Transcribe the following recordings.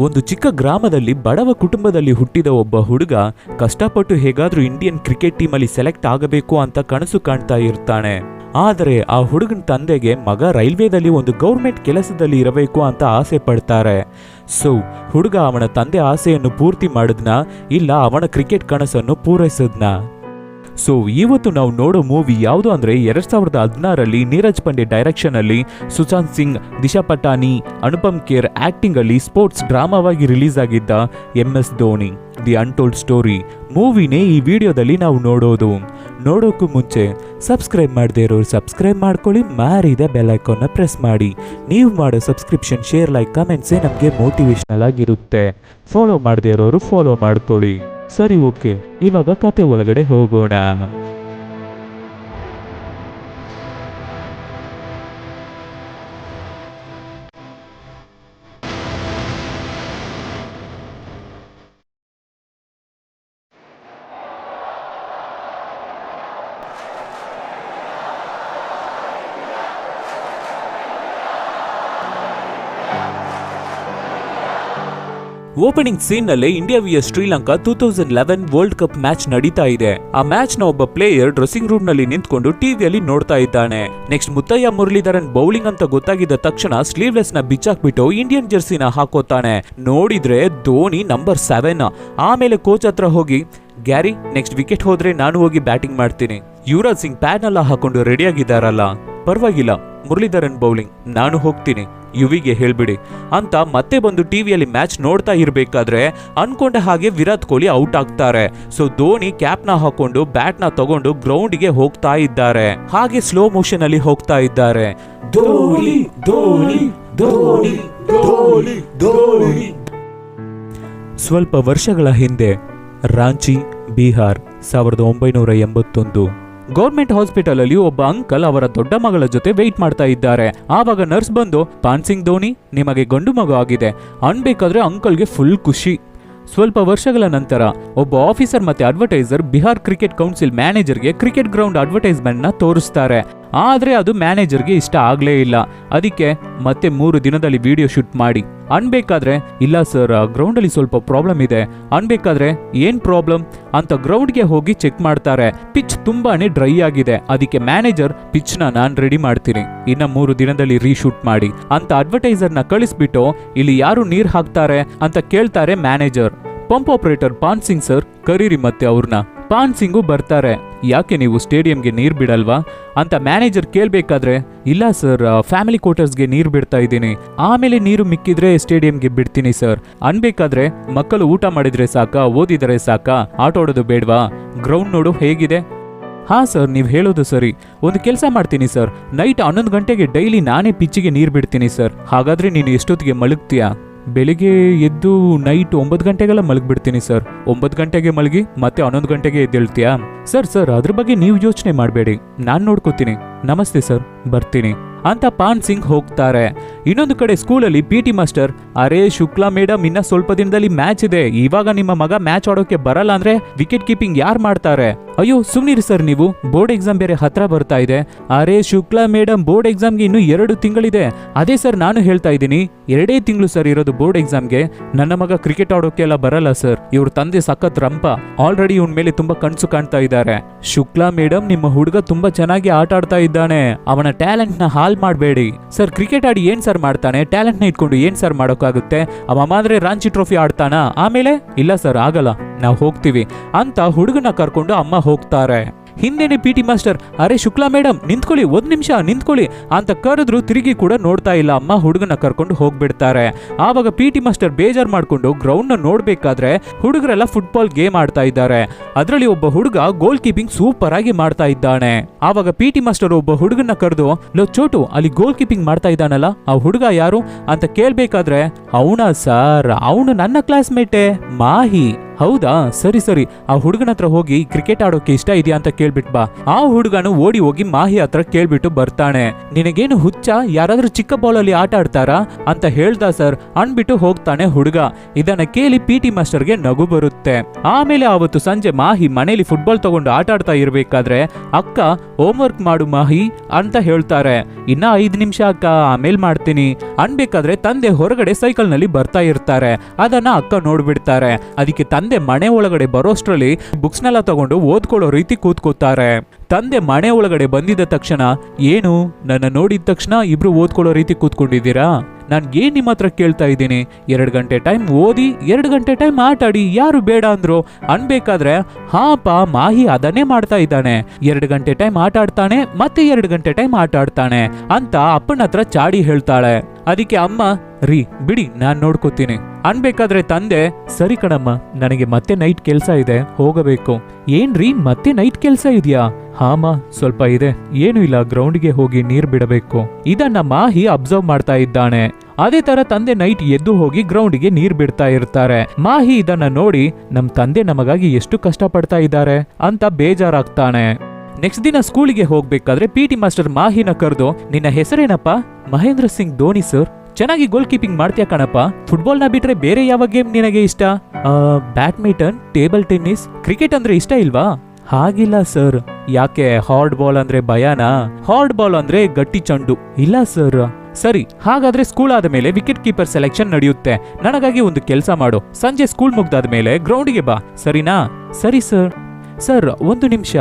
ಒಂದು ಚಿಕ್ಕ ಗ್ರಾಮದಲ್ಲಿ ಬಡವ ಕುಟುಂಬದಲ್ಲಿ ಹುಟ್ಟಿದ ಒಬ್ಬ ಹುಡುಗ, ಕಷ್ಟಪಟ್ಟು ಹೇಗಾದರೂ ಇಂಡಿಯನ್ ಕ್ರಿಕೆಟ್ ಟೀಮಲ್ಲಿ ಸೆಲೆಕ್ಟ್ ಆಗಬೇಕು ಅಂತ ಕನಸು ಕಾಣ್ತಾ ಇರ್ತಾನೆ. ಆದರೆ ಆ ಹುಡುಗನ ತಂದೆಗೆ ಮಗ ರೈಲ್ವೆದಲ್ಲಿ ಒಂದು ಗೌರ್ಮೆಂಟ್ ಕೆಲಸದಲ್ಲಿ ಇರಬೇಕು ಅಂತ ಆಸೆ ಪಡ್ತಾರೆ. ಸೊ, ಹುಡುಗ ಅವನ ತಂದೆ ಆಸೆಯನ್ನು ಪೂರ್ತಿ ಮಾಡಿದ್ನ, ಇಲ್ಲ ಅವನ ಕ್ರಿಕೆಟ್ ಕನಸನ್ನು ಪೂರೈಸಿದ್ನ? ಸೊ ಇವತ್ತು ನಾವು ನೋಡೋ ಮೂವಿ ಯಾವುದು ಅಂದ್ರೆ ಎರಡು ಸಾವಿರದ ಹದಿನಾರಲ್ಲಿ ನೀರಜ್ ಪಾಂಡೆ ಡೈರೆಕ್ಷನಲ್ಲಿ ಸುಶಾಂತ್ ಸಿಂಗ್, ದಿಶಾ ಪಟಾನಿ ಅನುಪಮ್ ಖೇರ್ ಆ್ಯಕ್ಟಿಂಗಲ್ಲಿ ಸ್ಪೋರ್ಟ್ಸ್ ಡ್ರಾಮಾವಾಗಿ ರಿಲೀಸ್ ಆಗಿದ್ದ M S Dhoni the untold story ಮೂವಿನೇ ಈ ವಿಡಿಯೋದಲ್ಲಿ ನಾವು ನೋಡೋದು. ನೋಡೋಕ್ಕೂ ಮುಂಚೆ ಸಬ್ಸ್ಕ್ರೈಬ್ ಮಾಡದೇ ಇರೋರು ಸಬ್ಸ್ಕ್ರೈಬ್ ಮಾಡ್ಕೊಳ್ಳಿ, ಮಾರಿದ ಬೆಲ್ ಐಕಾನ್ನ ಪ್ರೆಸ್ ಮಾಡಿ. ನೀವು ಮಾಡೋ ಸಬ್ಸ್ಕ್ರಿಪ್ಷನ್ ಶೇರ್ ಲೈಕ್ ಕಮೆಂಟ್ಸೇ ನಮಗೆ ಮೋಟಿವೇಶನಲ್ ಆಗಿರುತ್ತೆ. ಫಾಲೋ ಮಾಡದೇ ಇರೋರು ಫಾಲೋ ಮಾಡ್ಕೊಳ್ಳಿ. ಸರಿ ಓಕೆ. ಇವಾಗ ಕತೆ ಒಳಗಡೆ ಹೋಗೋಣ. ಓಪನಿಂಗ್ ಸೀನ್ನಲ್ಲಿ India ವಿಯ Sri Lanka two thousand eleven world cup match ನಡೀತಾ ಇದೆ. ಆ ಮ್ಯಾಚ್ನ ಒಬ್ಬ ಪ್ಲೇಯರ್ ಡ್ರೆಸ್ಸಿಂಗ್ ರೂಮ್ನಲ್ಲಿ ನಿಂತ್ಕೊಂಡು ಟಿವಿಯಲ್ಲಿ ನೋಡ್ತಾ ಇದ್ದಾನೆ. ನೆಕ್ಸ್ಟ್ ಮುತ್ತಯ್ಯ ಮುರಳೀಧರನ್ ಬೌಲಿಂಗ್ ಅಂತ ಗೊತ್ತಾಗಿದ್ದ ತಕ್ಷಣ ಸ್ಲೀವ್ಲೆಸ್ನ ಬಿಚ್ಚಾಕ್ಬಿಟ್ಟು ಇಂಡಿಯನ್ ಜರ್ಸಿನ ಹಾಕೋತಾನೆ. ನೋಡಿದ್ರೆ ಧೋನಿ ನಂಬರ್ ಸೆವೆನ್ ಆಮೇಲೆ ಕೋಚ್ ಹತ್ರ ಹೋಗಿ, ಗ್ಯಾರಿ ನೆಕ್ಸ್ಟ್ ವಿಕೆಟ್ ಹೋದ್ರೆ ನಾನು ಹೋಗಿ ಬ್ಯಾಟಿಂಗ್ ಮಾಡ್ತೀನಿ. ಯುವರಾಜ್ ಸಿಂಗ್ ಪ್ಯಾಡ್ ಎಲ್ಲ ಹಾಕೊಂಡು ರೆಡಿಯಾಗಿದ್ದಾರಲ್ಲ ಪರವಾಗಿಲ್ಲ, ಮುರಳೀಧರನ್ ಬೌಲಿಂಗ್ ನಾನು ಹೋಗ್ತೀನಿ. ಯುವಿಗೆ ಹೇಳ್ಬಿಡಿ. ಅಂತ ಮತ್ತೆ ಬಂದು ಟಿವಿಯಲ್ಲಿ ಮ್ಯಾಚ್ ನೋಡ್ತಾ ಇರಬೇಕಾದ್ರೆ ಅನ್ಕೊಂಡ ಹಾಗೆ ವಿರಾಟ್ ಕೊಹ್ಲಿ ಔಟ್ ಆಗ್ತಾರೆ. ಸೊ ಧೋನಿ ಕ್ಯಾಪ್ನ ಹಾಕೊಂಡು ಬ್ಯಾಟ್ನ ತಗೊಂಡು ಗ್ರೌಂಡ್ಗೆ ಹೋಗ್ತಾ ಇದ್ದಾರೆ. ಹಾಗೆ ಸ್ಲೋ ಮೋಷನ್ ಅಲ್ಲಿ ಹೋಗ್ತಾ ಇದ್ದಾರೆ. ಧೋನಿ ಧೋನಿ ಧೋನಿ ಧೋನಿ ಧೋನಿ. ಸ್ವಲ್ಪ ವರ್ಷಗಳ ಹಿಂದೆ ರಾಂಚಿ ಬಿಹಾರ್ ಸಾವಿರದ ಒಂಬೈನೂರ ಎಂಬತ್ತೊಂದು ಗೌರ್ಮೆಂಟ್ ಹಾಸ್ಪಿಟಲ್ ಅಲ್ಲಿ ಒಬ್ಬ ಅಂಕಲ್ ಅವರ ದೊಡ್ಡ ಮಗಳ ಜೊತೆ ವೆಯ್ಟ್ ಮಾಡ್ತಾ ಇದ್ದಾರೆ. ಆವಾಗ ನರ್ಸ್ ಬಂದು, ಪಾನ್ ಸಿಂಗ್ ಧೋನಿ, ನಿಮಗೆ ಗಂಡು ಮಗು ಆಗಿದೆ. ಅನ್ಬೇಕಾದ್ರೆ ಅಂಕಲ್ಗೆ ಫುಲ್ ಖುಷಿ. ಸ್ವಲ್ಪ ವರ್ಷಗಳ ನಂತರ, ಒಬ್ಬ ಆಫೀಸರ್ ಮತ್ತೆ ಅಡ್ವರ್ಟೈಸರ್ ಬಿಹಾರ್ ಕ್ರಿಕೆಟ್ ಕೌನ್ಸಿಲ್ ಮ್ಯಾನೇಜರ್ಗೆ ಕ್ರಿಕೆಟ್ ಗ್ರೌಂಡ್ ಅಡ್ವರ್ಟೈಸ್ಮೆಂಟ್ನ ತೋರಿಸ್ತಾರೆ. ಆದ್ರೆ ಅದು ಮ್ಯಾನೇಜರ್ಗೆ ಇಷ್ಟ ಆಗಲೇ ಇಲ್ಲ. ಅದಕ್ಕೆ ಮತ್ತೆ ಮೂರು ದಿನದಲ್ಲಿ ವಿಡಿಯೋ ಶೂಟ್ ಮಾಡಿ. ಅನ್ಬೇಕಾದ್ರೆ, ಇಲ್ಲ ಸರ್ ಗ್ರೌಂಡಲ್ಲಿ ಸ್ವಲ್ಪ ಪ್ರಾಬ್ಲಮ್ ಇದೆ. ಅನ್ಬೇಕಾದ್ರೆ, ಏನ್ ಪ್ರಾಬ್ಲಮ್ ಅಂತ ಗ್ರೌಂಡ್ಗೆ ಹೋಗಿ ಚೆಕ್ ಮಾಡ್ತಾರೆ. ಪಿಚ್ ತುಂಬಾನೇ ಡ್ರೈ ಆಗಿದೆ. ಅದಕ್ಕೆ ಮ್ಯಾನೇಜರ್ ಪಿಚ್ ನಾನು ರೆಡಿ ಮಾಡ್ತೀನಿ. ಇನ್ನ ಮೂರು ದಿನದಲ್ಲಿ ರೀಶೂಟ್ ಮಾಡಿ. ಅಂತ ಅಡ್ವರ್ಟೈಸರ್ನ ಕಳಿಸ್ಬಿಟ್ಟು, ಇಲ್ಲಿ ಯಾರು ನೀರು ಹಾಕ್ತಾರೆ? ಅಂತ ಕೇಳ್ತಾರೆ manager pump operator Pan Singh sir ಕರೀರಿ ಮತ್ತೆ ಅವ್ರನ್ನ ಪಾನ್ ಸಿಂಗು ಬರ್ತಾರೆ. ಯಾಕೆ ನೀವು ಸ್ಟೇಡಿಯಂಗೆ ನೀರು ಬಿಡಲ್ವಾ? ಅಂತ ಮ್ಯಾನೇಜರ್ ಕೇಳಬೇಕಾದ್ರೆ, ಇಲ್ಲ ಸರ್ ಫ್ಯಾಮಿಲಿ ಕ್ವಾರ್ಟರ್ಸ್ಗೆ ನೀರು ಬಿಡ್ತಾ ಇದ್ದೀನಿ. ಆಮೇಲೆ ನೀರು ಮಿಕ್ಕಿದ್ರೆ ಸ್ಟೇಡಿಯಂಗೆ ಬಿಡ್ತೀನಿ ಸರ್. ಅನ್ಬೇಕಾದ್ರೆ, ಮಕ್ಕಳು ಊಟ ಮಾಡಿದ್ರೆ ಸಾಕಾ, ಓದಿದರೆ ಸಾಕಾ, ಆಟ ಆಡೋದು ಬೇಡವಾ? ಗ್ರೌಂಡ್ ನೋಡು ಹೇಗಿದೆ? ಹಾ ಸರ್, ನೀವು ಹೇಳೋದು ಸರಿ. ಒಂದು ಕೆಲಸ ಮಾಡ್ತೀನಿ ಸರ್. ನೈಟ್ ಹನ್ನೊಂದು ಗಂಟೆಗೆ ಡೈಲಿ ನಾನೇ ಪಿಚ್ಚಿಗೆ ನೀರು ಬಿಡ್ತೀನಿ ಸರ್. ಹಾಗಾದ್ರೆ ನೀನು ಎಷ್ಟೊತ್ತಿಗೆ ಮಲಗ್ತೀಯಾ? ಬೆಳಿಗ್ಗೆ ಎದ್ದು ನೈಟ್ ಒಂಬತ್ತು ಗಂಟೆಗೆಲ್ಲ ಮಲಗಿಬಿಡ್ತೀನಿ ಸರ್ ಒಂಬತ್ತು ಗಂಟೆಗೆ ಮಲಗಿ ಮತ್ತೆ ಹನ್ನೊಂದು ಗಂಟೆಗೆ ಎದ್ದೇಳ್ತೀಯಾ? ಸರ್ ಸರ್ ಅದ್ರ ಬಗ್ಗೆ ನೀವು ಯೋಚನೆ ಮಾಡಬೇಡಿ. ನಾನು ನೋಡ್ಕೋತೀನಿ. ನಮಸ್ತೆ ಸರ್ ಬರ್ತೀನಿ. ಅಂತ ಪಾನ್ ಸಿಂಗ್ ಹೋಗ್ತಾರೆ. ಇನ್ನೊಂದು ಕಡೆ ಸ್ಕೂಲಲ್ಲಿ ಪಿ ಟಿ ಮಾಸ್ಟರ್, ಅರೆ ಶುಕ್ಲಾ ಮೇಡಮ್ ಇನ್ನ ಸ್ವಲ್ಪ ದಿನದಲ್ಲಿ ಮ್ಯಾಚ್ ಇದೆ. ಇವಾಗ ನಿಮ್ಮ ಮಗ ಮ್ಯಾಚ್ ಆಡೋಕೆ ಬರಲ್ಲ ಅಂದ್ರೆ ವಿಕೆಟ್ ಕೀಪಿಂಗ್ ಯಾರು ಮಾಡ್ತಾರೆ? ಅಯ್ಯೋ, ಸುಮ್ನಿರಿ ಸರ್ ನೀವು. ಬೋರ್ಡ್ ಎಕ್ಸಾಮ್ ಬೇರೆ ಹತ್ರ ಬರ್ತಾ ಇದೆ. ಅರೆ ಶುಕ್ಲಾ ಮೇಡಮ್ ಬೋರ್ಡ್ ಎಕ್ಸಾಮ್ಗೆ ಇನ್ನು ಎರಡು ತಿಂಗಳಿದೆ. ಅದೇ ಸರ್ ನಾನು ಹೇಳ್ತಾ ಇದ್ದೀನಿ. ಎರಡೇ ತಿಂಗಳು ಸರ್ ಇರೋದು ಬೋರ್ಡ್ ಎಕ್ಸಾಮ್ಗೆ. ನನ್ನ ಮಗ ಕ್ರಿಕೆಟ್ ಆಡೋಕೆ ಎಲ್ಲ ಬರಲ್ಲ ಸರ್. ಇವ್ರ ತಂದೆ ಸಖತ್ ರಂಪ. ಆಲ್ರೆಡಿ ಇವನ್ ಮೇಲೆ ತುಂಬಾ ಕನ್ಸು ಕಾಣ್ತಾ ಇದ್ದಾರೆ. ಶುಕ್ಲಾ ಮೇಡಮ್ ನಿಮ್ಮ ಹುಡುಗ ತುಂಬಾ ಚೆನ್ನಾಗಿ ಆಟ ಆಡ್ತಾ ಇದ್ದಾನೆ. ಅವನ ಟ್ಯಾಲೆಂಟ್ನ ಹಾಲ್ ಮಾಡಬೇಡಿ. ಸರ್, ಕ್ರಿಕೆಟ್ ಆಡಿ ಏನ್ ಸರ್ ಮಾಡ್ತಾನೆ? ಟ್ಯಾಲೆಂಟ್ನ ಇಟ್ಕೊಂಡು ಏನ್ ಸರ್ ಮಾಡೋಕ್ಕಾಗುತ್ತೆ? ಅವ ಮಾದ್ರೆ ರಾಂಚಿ ಟ್ರೋಫಿ ಆಡ್ತಾನ? ಆಮೇಲೆ? ಇಲ್ಲ ಸರ್, ಆಗಲ್ಲ. ನಾವು ಹೋಗ್ತೀವಿ. ಅಂತ ಹುಡುಗನ ಕರ್ಕೊಂಡು ಅಮ್ಮ ಹೋಗ್ತಾರೆ. ಹಿಂದೆನೆ ಪಿ ಟಿ ಮಾಸ್ಟರ್, ಅರೆ ಶುಕ್ಲಾ ಮೇಡಮ್ ನಿಂತ್ಕೊಳ್ಳಿ, ಒಂದು ನಿಮಿಷ, ನಿಂತ್ಕೊಳ್ಳಿ ಅಂತ ಕರೆದ್ರು ತಿರುಗಿ ಕೂಡ ನೋಡ್ತಾ ಇಲ್ಲ. ಅಮ್ಮ ಹುಡುಗನ ಕರ್ಕೊಂಡು ಹೋಗ್ಬಿಡ್ತಾರೆ. ಆವಾಗ ಪಿ ಟಿ ಮಾಸ್ಟರ್ ಬೇಜಾರ್ ಮಾಡ್ಕೊಂಡು ಗ್ರೌಂಡ್ನ ನೋಡ್ಬೇಕಾದ್ರೆ ಹುಡುಗರೆಲ್ಲ ಫುಟ್ಬಾಲ್ ಗೇಮ್ ಆಡ್ತಾ ಇದ್ದಾರೆ. ಅದರಲ್ಲಿ ಒಬ್ಬ ಹುಡುಗ ಗೋಲ್ ಕೀಪಿಂಗ್ ಸೂಪರ್ ಆಗಿ ಮಾಡ್ತಾ ಇದ್ದಾನೆ. ಆವಾಗ ಪಿ ಟಿ ಮಾಸ್ಟರ್ ಒಬ್ಬ ಹುಡುಗನ ಕರೆದು, ಲೋ ಚೋಟು, ಅಲ್ಲಿ ಗೋಲ್ ಕೀಪಿಂಗ್ ಮಾಡ್ತಾ ಇದ್ದಾನಲ್ಲ, ಆ ಹುಡುಗ ಯಾರು? ಅಂತ ಕೇಳಬೇಕಾದ್ರೆ, ಅವನ ಸರ್ ಅವನು ನನ್ನ ಕ್ಲಾಸ್ಮೇಟೆ ಮಾಹಿ. ಹೌದಾ? ಸರಿ ಸರಿ. ಆ ಹುಡುಗನ ಹತ್ರ ಹೋಗಿ ಕ್ರಿಕೆಟ್ ಆಡೋಕೆ ಇಷ್ಟ ಇದೆಯಾ ಅಂತ ಕೇಳ್ಬಿಟ್ ಬಾ. ಆ ಹುಡುಗನು ಓಡಿ ಹೋಗಿ ಮಾಹಿ ಹತ್ರ ಕೇಳ್ಬಿಟ್ಟು ಬರ್ತಾನೆ. ನಿನಗೇನು ಹುಚ್ಚ? ಯಾರಾದ್ರೂ ಚಿಕ್ಕ ಬಾಲ್ ಅಲ್ಲಿ ಆಟ ಆಡ್ತಾರಾ? ಅಂತ ಹೇಳ್ದ ಸರ್. ಅನ್ಬಿಟ್ಟು ಹೋಗ್ತಾನೆ ಹುಡುಗ. ಇದನ್ನ ಕೇಳಿ ಪಿ ಟಿ ಮಾಸ್ಟರ್ಗೆ ನಗು ಬರುತ್ತೆ. ಆಮೇಲೆ ಅವತ್ತು ಸಂಜೆ ಮಾಹಿ ಮನೇಲಿ ಫುಟ್ಬಾಲ್ ತಗೊಂಡು ಆಟ ಆಡ್ತಾ ಇರ್ಬೇಕಾದ್ರೆ, ಅಕ್ಕ ಹೋಮ್ವರ್ಕ್ ಮಾಡು ಮಾಹಿ ಅಂತ ಹೇಳ್ತಾರೆ. ಇನ್ನ ಐದ್ ನಿಮಿಷ ಅಕ್ಕ, ಆಮೇಲೆ ಮಾಡ್ತೀನಿ. ಅನ್ಬೇಕಾದ್ರೆ ತಂದೆ ಹೊರಗಡೆ ಸೈಕಲ್ನಲ್ಲಿ ಬರ್ತಾ ಇರ್ತಾರೆ. ಅದನ್ನ ಅಕ್ಕ ನೋಡ್ಬಿಡ್ತಾರೆ. ಅದಕ್ಕೆ ತಂದೆ ಮನೆ ಒಳಗಡೆ ಬರೋಷ್ಟ್ರಲ್ಲಿ ಬುಕ್ಸ್ನೆಲ್ಲ ತಗೊಂಡು ಓದ್ಕೊಳ್ಳೋ ರೀತಿ ಕೂತ್ಕೋತಾರೆ ತಂದೆ ಮನೆ ಒಳಗಡೆ ಬಂದಿದ್ದ ತಕ್ಷಣ, ಏನು, ನನ್ನ ನೋಡಿದ ತಕ್ಷಣ ಇಬ್ರು ಓದ್ಕೊಳ್ಳೋ ರೀತಿ ಕೂತ್ಕೊಂಡಿದ್ದೀರಾ? ನಾನು ಏನ್ ನಿಮ್ಮ ಹತ್ರ ಕೇಳ್ತಾ ಇದ್ದೀನಿ? ಎರಡು ಗಂಟೆ ಟೈಮ್ ಓದಿ, ಎರಡು ಗಂಟೆ ಟೈಮ್ ಆಟಾಡಿ, ಯಾರು ಬೇಡ ಅಂದ್ರು? ಅನ್ಬೇಕಾದ್ರೆ ಹಾಪ ಮಾಹಿ ಅದನ್ನೇ ಮಾಡ್ತಾ ಇದ್ದಾನೆ. ಎರಡು ಗಂಟೆ ಟೈಮ್ ಆಟ ಆಡ್ತಾನೆ ಮತ್ತೆ ಎರಡು ಗಂಟೆ ಟೈಮ್ ಆಟ ಆಡ್ತಾನೆ ಅಂತ ಅಪ್ಪನ ಹತ್ರ ಚಾಡಿ ಹೇಳ್ತಾಳೆ. ಅದಕ್ಕೆ ಅಮ್ಮ, ರೀ, ಬಿಡಿ, ನಾನ್ ನೋಡ್ಕೋತೀನಿ. ಅನ್ಬೇಕಾದ್ರೆ ತಂದೆ, ಸರಿ ಕಣಮ್ಮ, ನನಗೆ ಮತ್ತೆ ನೈಟ್ ಕೆಲ್ಸ ಇದೆ, ಹೋಗಬೇಕು. ಏನ್ರಿ ಮತ್ತೆ ನೈಟ್ ಕೆಲ್ಸ ಇದೆಯಾ? ಹಾಮ, ಸ್ವಲ್ಪ ಇದೆ. ಏನು ಇಲ್ಲ, ಗ್ರೌಂಡ್ಗೆ ಹೋಗಿ ನೀರ್ ಬಿಡಬೇಕು. ಇದನ್ನ ಮಾಹಿ ಅಬ್ಸರ್ವ್ ಮಾಡ್ತಾ ಇದ್ದಾನೆ. ಅದೇ ತರ ತಂದೆ ನೈಟ್ ಎದ್ದು ಹೋಗಿ ಗ್ರೌಂಡ್ಗೆ ನೀರ್ ಬಿಡ್ತಾ ಇರ್ತಾರೆ. ಮಾಹಿ ಇದನ್ನ ನೋಡಿ, ನಮ್ ತಂದೆ ನಮಗಾಗಿ ಎಷ್ಟು ಕಷ್ಟ ಪಡ್ತಾ ಇದ್ದಾರೆ ಅಂತ ಬೇಜಾರಾಗ್ತಾನೆ. ನೆಕ್ಸ್ಟ್ ದಿನ ಸ್ಕೂಲಿಗೆ ಹೋಗ್ಬೇಕಾದ್ರೆ ಪಿ ಟಿ ಮಾಸ್ಟರ್ ಮಾಹಿನ ಕರೆದು, ನಿನ್ನ ಹೆಸರೇನಪ್ಪ? ಮಹೇಂದ್ರ ಸಿಂಗ್ ಧೋನಿ ಸರ್ ಚೆನ್ನಾಗಿ ಗೋಲ್ ಕೀಪಿಂಗ್ ಮಾಡ್ತೀಯ ಕಣಪ್ಪ? ಫುಟ್ಬಾಲ್ನ ಬಿಟ್ರೆ ಬೇರೆ ಯಾವ ಗೇಮ್ ನಿನಗೆ ಇಷ್ಟ? ಬ್ಯಾಡ್ಮಿಂಟನ್ ಟೇಬಲ್ ಟೆನ್ನಿಸ್ ಕ್ರಿಕೆಟ್ ಅಂದ್ರೆ ಇಷ್ಟ ಇಲ್ವಾ? ಹಾಗಿಲ್ಲ ಸರ್ ಯಾಕೆ ಹಾರ್ಡ್ ಬಾಲ್ ಅಂದ್ರೆ ಭಯನಾ? ಹಾರ್ಡ್ ಬಾಲ್ ಅಂದ್ರೆ ಗಟ್ಟಿ ಚಂಡು. ಇಲ್ಲ ಸರ್ ಸರಿ, ಹಾಗಾದ್ರೆ ಸ್ಕೂಲ್ ಆದ ಮೇಲೆ ವಿಕೆಟ್ ಕೀಪರ್ ಸೆಲೆಕ್ಷನ್ ನಡೆಯುತ್ತೆ. ನನಗಾಗಿ ಒಂದು ಕೆಲಸ ಮಾಡು. ಸಂಜೆ ಸ್ಕೂಲ್ ಮುಗ್ದಾದ ಮೇಲೆ ಗ್ರೌಂಡ್ಗೆ ಬಾ. ಸರಿನಾ? ಸರಿ ಸರ್ ಸರ್ ಒಂದು ನಿಮಿಷ.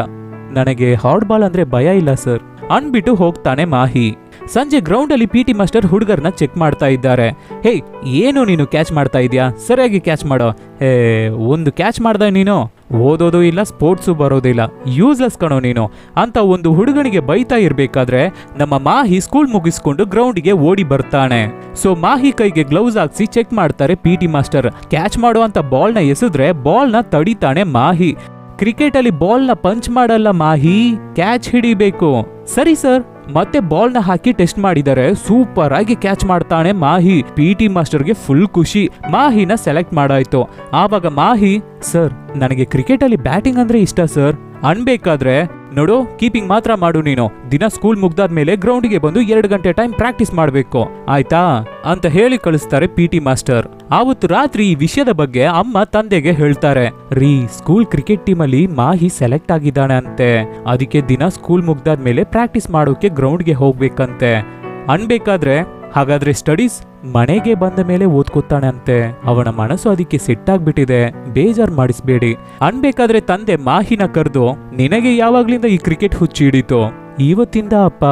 ನನಗೆ ಹಾರ್ಡ್ ಬಾಲ್ ಅಂದ್ರೆ ಭಯ ಇಲ್ಲ ಸರ್ ಅನ್ಬಿಟ್ಟು ಹೋಗ್ತಾನೆ ಮಾಹಿ. ಸಂಜೆ ಗ್ರೌಂಡ್ ಅಲ್ಲಿ ಪಿ ಟಿ ಮಾಸ್ಟರ್ ಹುಡುಗರ್ನ ಚೆಕ್ ಮಾಡ್ತಾ ಇದ್ದಾರೆ. ಹೇ, ಏನು ನೀನು ಕ್ಯಾಚ್ ಮಾಡ್ತಾ ಇದೀಯಾ? ಸರಿಯಾಗಿ ಕ್ಯಾಚ್ ಮಾಡೋ. ಹೇ, ಒಂದು ಕ್ಯಾಚ್ ಮಾಡ್ದ ನೀನು? ಓದೋದು ಇಲ್ಲ ಸ್ಪೋರ್ಟ್ಸು ಬರೋದಿಲ್ಲ ಯೂಸ್ಲೆಸ್ ಕಣೋ ನೀನು. ಅಂತ ಒಂದು ಹುಡುಗನಿಗೆ ಬೈತಾ ಇರ್ಬೇಕಾದ್ರೆ ನಮ್ಮ ಮಾಹಿ ಸ್ಕೂಲ್ ಮುಗಿಸ್ಕೊಂಡು ಗ್ರೌಂಡಿಗೆ ಓಡಿ ಬರ್ತಾನೆ. ಸೊ ಮಾಹಿ ಕೈಗೆ ಗ್ಲೌಸ್ ಹಾಕ್ಸಿ ಚೆಕ್ ಮಾಡ್ತಾರೆ ಪಿ ಟಿ ಮಾಸ್ಟರ್ ಕ್ಯಾಚ್ ಮಾಡೋ ಅಂತ ಬಾಲ್ನ ಎಸೆದ್ರೆ ಬಾಲ್ನ ತಡಿತಾನೆ ಮಾಹಿ. ಕ್ರಿಕೆಟ್ ಅಲ್ಲಿ ಬಾಲ್ನ ಪಂಚ್ ಮಾಡಲ್ಲ ಮಾಹಿ. ಕ್ಯಾಚ್ ಹಿಡಿಬೇಕು. ಸರಿ ಸರ್ ಮತ್ತೆ ಬಾಲ್ನ ಹಾಕಿ ಟೆಸ್ಟ್ ಮಾಡಿದರೆ ಸೂಪರ್ ಆಗಿ ಕ್ಯಾಚ್ ಮಾಡ್ತಾನೆ ಮಾಹಿ. ಪಿ ಟಿ ಮಾಸ್ಟರ್ಗೆ ಫುಲ್ ಖುಷಿ. ಮಾಹಿನ ಸೆಲೆಕ್ಟ್ ಮಾಡಾಯ್ತು. ಆವಾಗ ಮಾಹಿ ಸರ್ ನನಗೆ ಕ್ರಿಕೆಟ್ ಅಲ್ಲಿ ಬ್ಯಾಟಿಂಗ್ ಅಂದ್ರೆ ಇಷ್ಟ ಸರ್ ಅನ್ಬೇಕಾದ್ರೆ ನೋಡು ಕೀಪಿಂಗ್ ಮಾತ್ರ ಮಾಡು ನೀನು. ದಿನ ಸ್ಕೂಲ್ ಮುಗ್ದಾದ್ಮೇಲೆ ಗ್ರೌಂಡ್ಗೆ ಬಂದು ಎರಡು ಗಂಟೆ ಟೈಮ್ ಪ್ರಾಕ್ಟೀಸ್ ಮಾಡ್ಬೇಕು. ಆಯ್ತಾ? ಅಂತ ಹೇಳಿ ಕಳಿಸ್ತಾರೆ ಪಿ ಟಿ ಮಾಸ್ಟರ್ ಆವತ್ತು ರಾತ್ರಿ ಈ ವಿಷಯದ ಬಗ್ಗೆ ಅಮ್ಮ ತಂದೆಗೆ ಹೇಳ್ತಾರೆ. ರೀ ಸ್ಕೂಲ್ ಕ್ರಿಕೆಟ್ ಟೀಮ್ ಅಲ್ಲಿ ಮಾಹಿ ಸೆಲೆಕ್ಟ್ ಆಗಿದ್ದಾನೆ ಅಂತೆ. ಅದಕ್ಕೆ ದಿನ ಸ್ಕೂಲ್ ಮುಗ್ದಾದ್ಮೇಲೆ ಪ್ರಾಕ್ಟೀಸ್ ಮಾಡೋಕೆ ಗ್ರೌಂಡ್ಗೆ ಹೋಗ್ಬೇಕಂತೆ. ಅನ್ಬೇಕಾದ್ರೆ, ಹಾಗಾದ್ರೆ ಸ್ಟಡೀಸ್ ಮನೆಗೆ ಬಂದ ಮೇಲೆ ಓದ್ಕೋತಾನೆ ಅಂತೆ ಅವನ ಮನಸ್ಸು ಅದಕ್ಕೆ ಸಿಟ್ಟಾಗ್ಬಿಟ್ಟಿದೆ. ಬೇಜಾರ್ ಮಾಡಿಸ್ಬೇಡಿ. ಅನ್ಬೇಕಾದ್ರೆ ತಂದೆ ಮಾಹಿನ ಕರೆದು, ನಿನಗೆ ಯಾವಾಗ್ಲಿಂದ ಈ ಕ್ರಿಕೆಟ್ ಹುಚ್ಚಿ ಹಿಡಿತು? ಇವತ್ತಿಂದ ಅಪ್ಪ,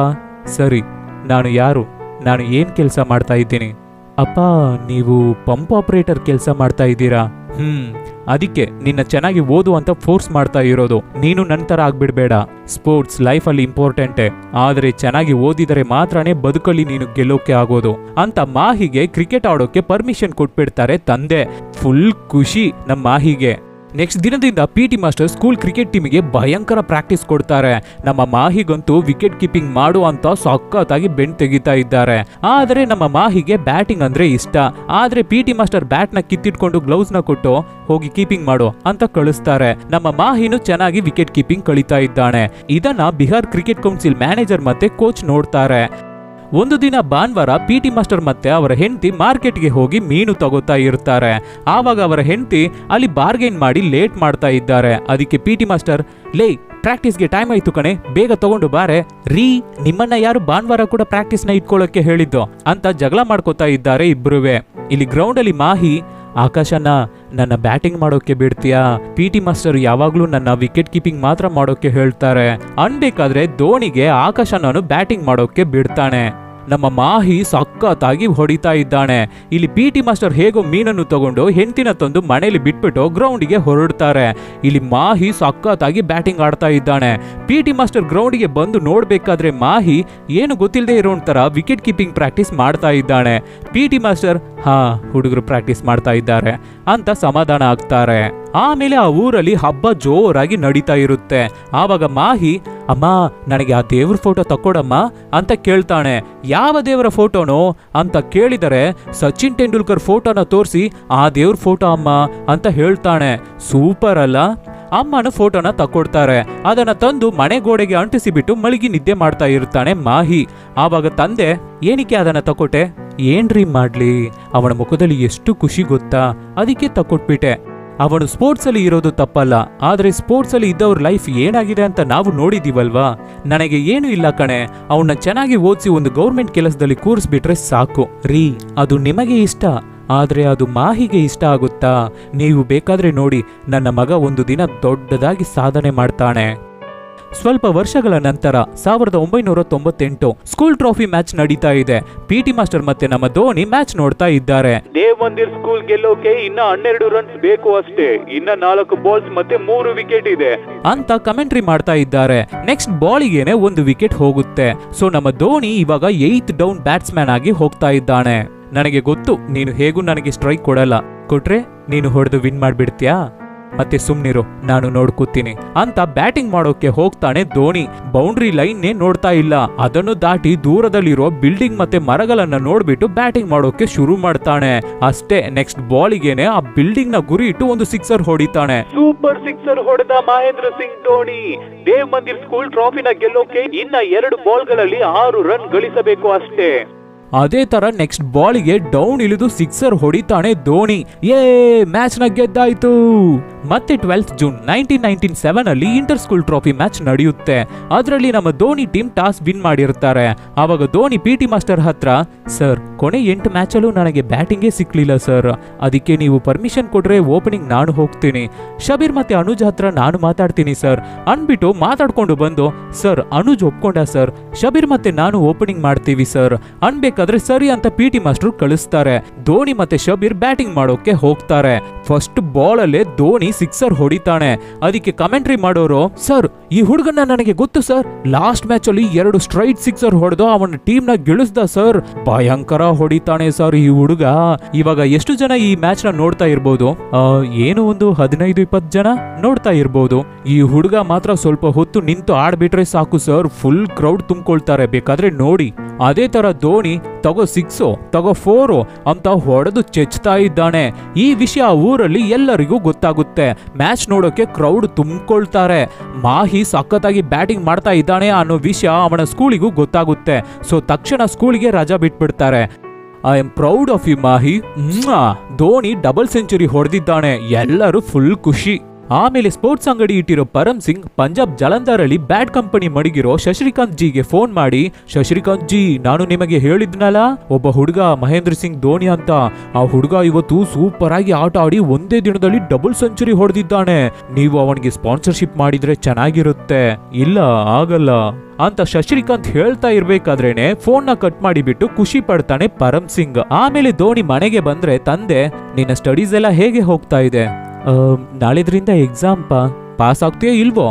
ಸರಿ, ನಾನು ಯಾರು? ನಾನು ಏನ್ ಕೆಲಸ ಮಾಡ್ತಾ ಇದ್ದೀನಿ? ಅಪ್ಪ, ನೀವು ಪಂಪ್ ಆಪರೇಟರ್ ಕೆಲಸ ಮಾಡ್ತಾ ಇದ್ದೀರಾ? ಹ್ಮ್. ಅದಕ್ಕೆ ನಿನ್ನ ಚೆನ್ನಾಗಿ ಓದು ಅಂತ ಫೋರ್ಸ್ ಮಾಡ್ತಾ ಇರೋದು. ನೀನು ಥರ ಆಗ್ಬಿಡ್ಬೇಡ. ಸ್ಪೋರ್ಟ್ಸ್ ಲೈಫಲ್ಲಿ ಇಂಪಾರ್ಟೆಂಟೇ ಆದರೆ ಚೆನ್ನಾಗಿ ಓದಿದರೆ ಮಾತ್ರನೇ ಬದುಕಲ್ಲಿ ನೀನು ಗೆಲ್ಲೋಕೆ ಆಗೋದು. ಅಂತ ಮಾಹಿಗೆ ಕ್ರಿಕೆಟ್ ಆಡೋಕೆ ಪರ್ಮಿಷನ್ ಕೊಟ್ಬಿಡ್ತಾರೆ ತಂದೆ. ಫುಲ್ ಖುಷಿ ನಮ್ಮ ಮಾಹಿಗೆ. ನೆಕ್ಸ್ಟ್ ದಿನದಿಂದ P T master school cricket ಟೀಮಿಗೆ ಭಯಂಕರ ಪ್ರಾಕ್ಟೀಸ್ ಕೊಡ್ತಾರೆ. ನಮ್ಮ ಮಾಹಿಗಂತೂ ವಿಕೆಟ್ ಕೀಪಿಂಗ್ ಮಾಡು ಅಂತ ಸಖತ್ತಾಗಿ ಬೆಂಡ್ ತೆಗಿತಾ ಇದ್ದಾರೆ. ಆದರೆ ನಮ್ಮ ಮಾಹಿಗೆ ಬ್ಯಾಟಿಂಗ್ ಅಂದ್ರೆ ಇಷ್ಟ. ಆದ್ರೆ ಪಿ ಟಿ ಮಾಸ್ಟರ್ ಬ್ಯಾಟ್ನ ಕಿತ್ತಿಟ್ಕೊಂಡು ಗ್ಲೌಸ್ನ ಕೊಟ್ಟು ಹೋಗಿ ಕೀಪಿಂಗ್ ಮಾಡು ಅಂತ ಕಳಿಸ್ತಾರೆ. ನಮ್ಮ ಮಾಹಿನು ಚೆನ್ನಾಗಿ ವಿಕೆಟ್ ಕೀಪಿಂಗ್ ಕಳಿತಾ ಇದ್ದಾನೆ. ಇದನ್ನ ಬಿಹಾರ್ ಕ್ರಿಕೆಟ್ ಕೌನ್ಸಿಲ್ ಮ್ಯಾನೇಜರ್ ಮತ್ತೆ ಕೋಚ್ ನೋಡ್ತಾರೆ. ಒಂದು ದಿನ ಭಾನುವಾರ ಪಿ ಟಿ ಮಾಸ್ಟರ್ ಮತ್ತೆ ಅವರ ಹೆಂಡತಿ ಮಾರ್ಕೆಟ್ಗೆ ಹೋಗಿ ಮೀನು ತಗೋತಾ ಇರ್ತಾರೆ. ಆವಾಗ ಅವರ ಹೆಂಡತಿ ಅಲ್ಲಿ ಬಾರ್ಗೇನ್ ಮಾಡಿ ಲೇಟ್ ಮಾಡ್ತಾ ಇದ್ದಾರೆ. ಅದಕ್ಕೆ ಪಿ ಟಿ ಮಾಸ್ಟರ್, ಲೇ ಪ್ರಾಕ್ಟೀಸ್ಗೆ ಟೈಮ್ ಆಯ್ತು ಕಣೆ, ಬೇಗ ತಗೊಂಡು ಬಾರೆ. ರೀ, ನಿಮ್ಮನ್ನ ಯಾರು ಭಾನುವಾರ ಕೂಡ ಪ್ರಾಕ್ಟೀಸ್ನ ಇಟ್ಕೊಳ್ಳೋಕೆ ಹೇಳಿದ್ದು? ಅಂತ ಜಗಳ ಮಾಡ್ಕೋತಾ ಇದ್ದಾರೆ ಇಬ್ಬರುವೆ ಇಲ್ಲಿ ಗ್ರೌಂಡ್ ಅಲ್ಲಿ ಮಾಹಿ ಆಕಾಶನ ನನ್ನ ಬ್ಯಾಟಿಂಗ್ ಮಾಡೋಕೆ ಬಿಡ್ತೀಯಾ? ಪಿ ಟಿ ಮಾಸ್ಟರ್ ಯಾವಾಗ್ಲೂ ನನ್ನ ವಿಕೆಟ್ ಕೀಪಿಂಗ್ ಮಾತ್ರ ಮಾಡೋಕೆ ಹೇಳ್ತಾರೆ. ಅನ್ಬೇಕಾದ್ರೆ ಧೋನಿಗೆ ಆಕಾಶನನು ಬ್ಯಾಟಿಂಗ್ ಮಾಡೋಕೆ ಬಿಡ್ತಾನೆ. ನಮ್ಮ ಮಾಹಿ ಸಕ್ಕತ್ತಾಗಿ ಹೊಡಿತಾ ಇದ್ದಾನೆ. ಇಲ್ಲಿ ಪಿ ಟಿ ಮಾಸ್ಟರ್ ಹೇಗೋ ಮೀನನ್ನು ತಗೊಂಡು ಹೆಂಡತಿನ ತಂದು ಮನೆಯಲ್ಲಿ ಬಿಟ್ಬಿಟ್ಟು ಗ್ರೌಂಡಿಗೆ ಹೊರಡ್ತಾರೆ. ಇಲ್ಲಿ ಮಾಹಿ ಸಖತ್ತಾಗಿ ಬ್ಯಾಟಿಂಗ್ ಆಡ್ತಾ ಇದ್ದಾನೆ. ಪಿ ಟಿ ಮಾಸ್ಟರ್ ಗ್ರೌಂಡಿಗೆ ಬಂದು ನೋಡಬೇಕಾದ್ರೆ ಮಾಹಿ ಏನು ಗೊತ್ತಿಲ್ಲದೆ ಇರೋ ಒಂಥರ ವಿಕೆಟ್ ಕೀಪಿಂಗ್ ಪ್ರಾಕ್ಟೀಸ್ ಮಾಡ್ತಾ ಇದ್ದಾನೆ. ಪಿ ಟಿ ಮಾಸ್ಟರ್, ಹಾ, ಹುಡುಗರು ಪ್ರಾಕ್ಟೀಸ್ ಮಾಡ್ತಾ ಇದ್ದಾರೆ ಅಂತ ಸಮಾಧಾನ ಆಗ್ತಾರೆ. ಆಮೇಲೆ ಆ ಊರಲ್ಲಿ ಹಬ್ಬ ಜೋರಾಗಿ ನಡೀತಾ ಇರುತ್ತೆ. ಆವಾಗ ಮಾಹಿ ಅಮ್ಮ, ನನಗೆ ಆ ದೇವ್ರ ಫೋಟೋ ತಕ್ಕೊಡಮ್ಮ ಅಂತ ಕೇಳ್ತಾನೆ. ಯಾವ ದೇವರ ಫೋಟೋನೋ ಅಂತ ಕೇಳಿದರೆ ಸಚಿನ್ ತೆಂಡೂಲ್ಕರ್ ಫೋಟೋನ ತೋರಿಸಿ ಆ ದೇವ್ರ ಫೋಟೋ ಅಮ್ಮ ಅಂತ ಹೇಳ್ತಾನೆ. ಸೂಪರ್ ಅಲ್ಲ? ಅಮ್ಮನ ಫೋಟೋನ ತಕ್ಕೊಡ್ತಾರೆ. ಅದನ್ನ ತಂದು ಮನೆ ಗೋಡೆಗೆ ಅಂಟಿಸಿಬಿಟ್ಟು ಮಳಿಗೆ ನಿದ್ದೆ ಮಾಡ್ತಾ ಇರ್ತಾನೆ ಮಾಹಿ. ಆವಾಗ ತಂದೆ, ಏನಕ್ಕೆ ಅದನ್ನ ತಕೊಟ್ಟೆ ಏನ್ರಿ ಮಾಡ್ಲಿ, ಅವನ ಮುಖದಲ್ಲಿ ಎಷ್ಟು ಖುಷಿ ಗೊತ್ತಾ? ಅದಕ್ಕೆ ತಕ್ಕೊಟ್ಬಿಟ್ಟೆ. ಅವನು ಸ್ಪೋರ್ಟ್ಸ್ ಅಲ್ಲಿ ಇರೋದು ತಪ್ಪಲ್ಲ, ಆದ್ರೆ ಸ್ಪೋರ್ಟ್ಸ್ ಅಲ್ಲಿ ಇದ್ದವ್ರ ಲೈಫ್ ಏನಾಗಿದೆ ಅಂತ ನಾವು ನೋಡಿದೀವಲ್ವಾ ನನಗೆ ಏನು ಇಲ್ಲ ಕಣೆ. ಅವನ್ನ ಚೆನ್ನಾಗಿ ಓದಿಸಿ ಒಂದು ಗೌರ್ಮೆಂಟ್ ಕೆಲಸದಲ್ಲಿ ಕೂರಿಸ್ಬಿಟ್ರೆ ಸಾಕು. ರೀ, ಅದು ನಿಮಗೆ ಇಷ್ಟ, ಆದ್ರೆ ಅದು ಮಾಹಿಗೆ ಇಷ್ಟ ಆಗುತ್ತಾ? ನೀವು ಬೇಕಾದ್ರೆ ನೋಡಿ, ನನ್ನ ಮಗ ಒಂದು ದಿನ ದೊಡ್ಡದಾಗಿ ಸಾಧನೆ ಮಾಡ್ತಾನೆ. ಸ್ವಲ್ಪ ವರ್ಷಗಳ ನಂತರ ಸಾವಿರದ ಒಂಬೈನೂರ ತೊಂಬತ್ತೆಂಟು ಸ್ಕೂಲ್ ಟ್ರೋಫಿ ಮ್ಯಾಚ್ ನಡೀತಾ ಇದೆ. ಪಿ ಟಿ ಮಾಸ್ಟರ್ ಮತ್ತೆ ನಮ್ಮ ಧೋನಿ ಮ್ಯಾಚ್ ನೋಡ್ತಾ ಇದ್ದಾರೆ. ದೇವ್ ಮಂದಿರ್ ಸ್ಕೂಲ್ ಗೆಲ್ಲೋಕೆ ಇನ್ನ ಹನ್ನೆರಡು ರನ್ಸ್ ಬೇಕು ಅಷ್ಟೇ. ಇನ್ನ ನಾಲ್ಕು ಬಾಲ್ಸ್ ಮತ್ತೆ ಮೂರು ವಿಕೆಟ್ ಇದೆ. ಅಂತ ಕಮೆಂಟ್ರಿ ಮಾಡ್ತಾ ಇದ್ದಾರೆ. ನೆಕ್ಸ್ಟ್ ಬಾಲಿಗೆನೆ ಒಂದು ವಿಕೆಟ್ ಹೋಗುತ್ತೆ. ಸೊ ನಮ್ಮ ಧೋನಿ ಇವಾಗ ಏತ್ ಡೌನ್ ಬ್ಯಾಟ್ಸ್ಮನ್ ಆಗಿ ಹೋಗ್ತಾ ಇದ್ದಾನೆ. ನನಗೆ ಗೊತ್ತು ನೀನು ಹೇಗೂ ನನಗೆ ಸ್ಟ್ರೈಕ್ ಕೊಡಲ್ಲ. ಕೊಟ್ರೆ ನೀನು ಹೊಡೆದು ವಿನ್ ಮಾಡ್ಬಿಡ್ತೀಯಾ? ಮತ್ತೆ ಸುಮ್ನಿರು ನಾನು ನೋಡ್ಕೋತೀನಿ. ಅಂತ ಬ್ಯಾಟಿಂಗ್ ಮಾಡೋಕೆ ಹೋಗ್ತಾನೆ ಧೋನಿ. ಬೌಂಡ್ರಿ ಲೈನ್ ನೋಡ್ತಾ ಇಲ್ಲ. ಅದನ್ನು ದಾಟಿ ದೂರದಲ್ಲಿರೋ ಬಿಲ್ಡಿಂಗ್ ಮತ್ತೆ ಮರಗಳನ್ನ ನೋಡ್ಬಿಟ್ಟು ಬ್ಯಾಟಿಂಗ್ ಮಾಡೋಕೆ ಶುರು ಮಾಡ್ತಾನೆ. ಅಷ್ಟೇ ನೆಕ್ಸ್ಟ್ ಬಾಲಿಗೆನೆ ಆ ಬಿಲ್ಡಿಂಗ್ನ ಗುರಿ ಇಟ್ಟು ಒಂದು ಸಿಕ್ಸರ್ ಹೊಡಿತಾನೆ. ಸೂಪರ್ ಸಿಕ್ಸರ್ ಹೊಡೆದ ಮಹೇಂದ್ರ ಸಿಂಗ್ ಧೋನಿ. ದೇವ್ ಮಂದಿರ್ ಸ್ಕೂಲ್ ಟ್ರೋಫಿನ ಗೆಲ್ಲೋಕೆ ಇನ್ನ ಎರಡು ಬಾಲ್ಗಳಲ್ಲಿ ಆರು ರನ್ ಗಳಿಸಬೇಕು ಅಷ್ಟೇ. ಅದೇ ತರ ನೆಕ್ಸ್ಟ್ ಬಾಲಿಗೆ ಡೌನ್ ಇಳಿದು ಸಿಕ್ಸರ್ ಹೊಡಿತಾನೆ ಧೋನಿ. ಏ ಮ್ಯಾಚ್ನ ಗೆದ್ದಾಯ್ತು. ಮತ್ತೆ twelfth June nineteen nineteen seven ಅಲ್ಲಿ ಇಂಟರ್ ಸ್ಕೂಲ್ ಟ್ರೋಫಿ ಮ್ಯಾಚ್ ನಡೆಯುತ್ತೆ. ಅದರಲ್ಲಿ ನಮ್ಮ ಧೋನಿ ಟೀಮ್ ಟಾಸ್ ವಿನ್ ಮಾಡಿರ್ತಾರೆ. ಆವಾಗ ಧೋನಿ ಪಿ ಟಿ ಮಾಸ್ಟರ್ ಹತ್ರ, ಸರ್, ಕೊನೆ ಎಂಟು ಮ್ಯಾಚಲ್ಲೂ ನನಗೆ ಬ್ಯಾಟಿಂಗೇ ಸಿಕ್ಲಿಲ್ಲ, ಸರ್. ಅದಕ್ಕೆ ನೀವು ಪರ್ಮಿಷನ್ ಕೊಟ್ರೆ ಓಪನಿಂಗ್ ನಾನು ಹೋಗ್ತೀನಿ. ಶಬೀರ್ ಮತ್ತೆ ಅನುಜ್ ಹತ್ರ ನಾನು ಮಾತಾಡ್ತೀನಿ, ಸರ್. ಅನ್ಬಿಟ್ಟು ಮಾತಾಡ್ಕೊಂಡು ಬಂದು, ಸರ್, ಅನುಜ್ ಒಪ್ಕೊಂಡ, ಸರ್. ಶಬೀರ್ ಮತ್ತೆ ನಾನು ಓಪನಿಂಗ್ ಮಾಡ್ತೀವಿ, ಸರ್. ಅನ್ಬೇಕಾದ್ರೆ ಸರಿ ಅಂತ ಪಿ ಟಿ ಮಾಸ್ಟರ್ ಕಳಿಸ್ತಾರೆ. ಧೋನಿ ಮತ್ತೆ ಶಬೀರ್ ಬ್ಯಾಟಿಂಗ್ ಮಾಡೋಕೆ ಹೋಗ್ತಾರೆ. ಫಸ್ಟ್ ಬಾಲ್ ಅಲ್ಲೇ ಧೋನಿ ಸಿಕ್ಸರ್ ಹೊಡಿತಾನೆ. ಅದಕ್ಕೆ ಕಮೆಂಟ್ರಿ ಮಾಡೋರು, ಸರ್, ಈ ಹುಡುಗನ ನನಗೆ ಗೊತ್ತು ಸರ್. ಲಾಸ್ಟ್ ಮ್ಯಾಚ್ ಅಲ್ಲಿ ಎರಡು ಸ್ಟ್ರೈಟ್ ಸಿಕ್ಸರ್ ಹೊಡೆದು ಅವನ ಟೀಮ್ನ ಗೆಳಿಸ್ದ ಸರ್. ಭಯಂಕರ ಹೊಡಿತಾನೆ ಸರ್ ಈ ಹುಡುಗ. ಇವಾಗ ಎಷ್ಟು ಜನ ಈ ಮ್ಯಾಚ್ನ ನೋಡ್ತಾ ಇರ್ಬೋದು? ಏನು ಒಂದು ಹದಿನೈದು, ಇಪ್ಪತ್ತು ಜನ ನೋಡ್ತಾ ಇರ್ಬೋದು. ಈ ಹುಡುಗ ಮಾತ್ರ ಸ್ವಲ್ಪ ಹೊತ್ತು ನಿಂತು ಆಡ್ಬಿಟ್ರೆ ಸಾಕು ಸರ್. Full crowd ತುಂಬಿಕೊಳ್ತಾರೆ. ಬೇಕಾದ್ರೆ ನೋಡಿ. ಅದೇ ತರ ಧೋನಿ, ತಗೋ ಸಿಕ್ಸು ತಗೋ ಫೋರು ಅಂತ ಹೊಡೆದು ಚೆಚ್ತಾ ಇದ್ದಾನೆ. ಈ ವಿಷಯ ಊರಲ್ಲಿ ಎಲ್ಲರಿಗೂ ಗೊತ್ತಾಗುತ್ತೆ. ಮ್ಯಾಚ್ ನೋಡೋಕೆ ಕ್ರೌಡ್ ತುಂಬಿಕೊಳ್ತಾರೆ. ಮಾಹಿ ಸಖತ್ತಾಗಿ ಬ್ಯಾಟಿಂಗ್ ಮಾಡ್ತಾ ಇದ್ದಾನೆ ಅನ್ನೋ ವಿಷಯ ಅವನ ಸ್ಕೂಲಿಗೂ ಗೊತ್ತಾಗುತ್ತೆ. ಸೊ ತಕ್ಷಣ ಸ್ಕೂಲಿಗೆ ರಜಾ ಬಿಟ್ಬಿಡ್ತಾರೆ. I am proud of you Mahi! Dhoni double century ಹೊಡೆದಿದ್ದಾನೆ. ಎಲ್ಲರೂ ಫುಲ್ ಖುಷಿ. ಆಮೇಲೆ ಸ್ಪೋರ್ಟ್ಸ್ ಅಂಗಡಿ ಇಟ್ಟಿರೋ ಪರಮ್ ಸಿಂಗ್ ಪಂಜಾಬ್ ಜಲಂಧರಲ್ಲಿ ಬ್ಯಾಡ್ ಕಂಪನಿ ಮಡಗಿರೋ ಶಶಿಕಾಂತ್ ಜಿಗೆ ಫೋನ್ ಮಾಡಿ, ಶಶಿಕಾಂತ್ ಜಿ, ನಾನು ನಿಮಗೆ ಹೇಳಿದ್ನಲ್ಲ, ಒಬ್ಬ ಹುಡುಗ ಮಹೇಂದ್ರ ಸಿಂಗ್ ಧೋನಿ ಅಂತ. ಆ ಹುಡುಗ ಇವತ್ತು ಸೂಪರ್ ಆಗಿ ಆಟ ಆಡಿ ಒಂದೇ ದಿನದಲ್ಲಿ ಡಬಲ್ ಸೆಂಚುರಿ ಹೊಡೆದಿದ್ದಾನೆ. ನೀವು ಅವನಿಗೆ ಸ್ಪಾನ್ಸರ್ಶಿಪ್ ಮಾಡಿದ್ರೆ ಚೆನ್ನಾಗಿರುತ್ತೆ. ಇಲ್ಲ, ಆಗಲ್ಲ. ಅಂತ ಶಶಿಕಾಂತ್ ಹೇಳ್ತಾ ಇರ್ಬೇಕಾದ್ರೇನೆ ಫೋನ್ನ ಕಟ್ ಮಾಡಿಬಿಟ್ಟು ಖುಷಿ ಪಡ್ತಾನೆ ಪರಮ್ ಸಿಂಗ್. ಆಮೇಲೆ ಧೋನಿ ಮನೆಗೆ ಬಂದ್ರೆ, ತಂದೆ, ನಿನ್ನ ಸ್ಟಡೀಸ್ ಎಲ್ಲ ಹೇಗೆ ಹೋಗ್ತಾ ಇದೆ? ನಾಳಿದ್ರಿಂದ ಎಕ್ಸಾಮ್ ಪಾಸ್ ಆಗ್ತೀಯೋ ಇಲ್ವೋ?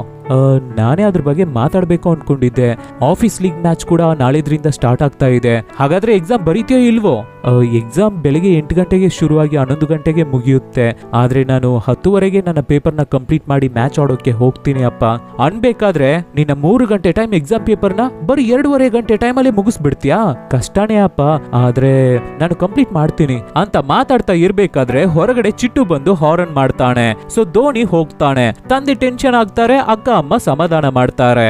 ನಾನೇ ಅದ್ರ ಬಗ್ಗೆ ಮಾತಾಡ್ಬೇಕು ಅನ್ಕೊಂಡಿದ್ದೆ. ಆಫೀಸ್ ಲೀಗ್ ಮ್ಯಾಚ್ ಕೂಡ ನಾಳಿದ್ರಿಂದ ಸ್ಟಾರ್ಟ್ ಆಗ್ತಾ ಇದೆ. ಹಾಗಾದ್ರೆ ಎಕ್ಸಾಮ್ ಬರೀತೀಯೋ ಇಲ್ವೋ? ಎಕ್ಸಾಮ್ ಬೆಳಿಗ್ಗೆ ಎಂಟು ಗಂಟೆಗೆ ಶುರುವಾಗಿ ಹನ್ನೊಂದು ಗಂಟೆಗೆ ಮುಗಿಯುತ್ತೆ. ಆದ್ರೆ ನಾನು ಹತ್ತುವರೆಗೆ ನನ್ನ ಪೇಪರ್ನ ಕಂಪ್ಲೀಟ್ ಮಾಡಿ ಮ್ಯಾಚ್ ಆಡೋಕೆ ಹೋಗ್ತೀನಿ ಅಪ್ಪ. ಅನ್ಬೇಕಾದ್ರೆ ನಿನ್ನ ಮೂರು ಗಂಟೆ ಟೈಮ್ ಎಕ್ಸಾಮ್ ಪೇಪರ್ನ ಬರೀ ಎರಡೂವರೆ ಗಂಟೆ ಟೈಮಲ್ಲಿ ಮುಗಿಸ್ಬಿಡ್ತೀಯಾ? ಕಷ್ಟನೇ ಅಪ್ಪ. ಆದ್ರೆ ನಾನು ಕಂಪ್ಲೀಟ್ ಮಾಡ್ತೀನಿ. ಅಂತ ಮಾತಾಡ್ತಾ ಇರ್ಬೇಕಾದ್ರೆ ಹೊರಗಡೆ ಚಿಟ್ಟು ಬಂದು ಹಾರನ್ ಮಾಡ್ತಾನೆ. ಸೊ ಧೋನಿ ಹೋಗ್ತಾನೆ. ತಂದೆ ಟೆನ್ಷನ್ ಆಗ್ತಾರೆ, ಅಕ್ಕ ಅಮ್ಮ ಸಮಾಧಾನ ಮಾಡ್ತಾರೆ.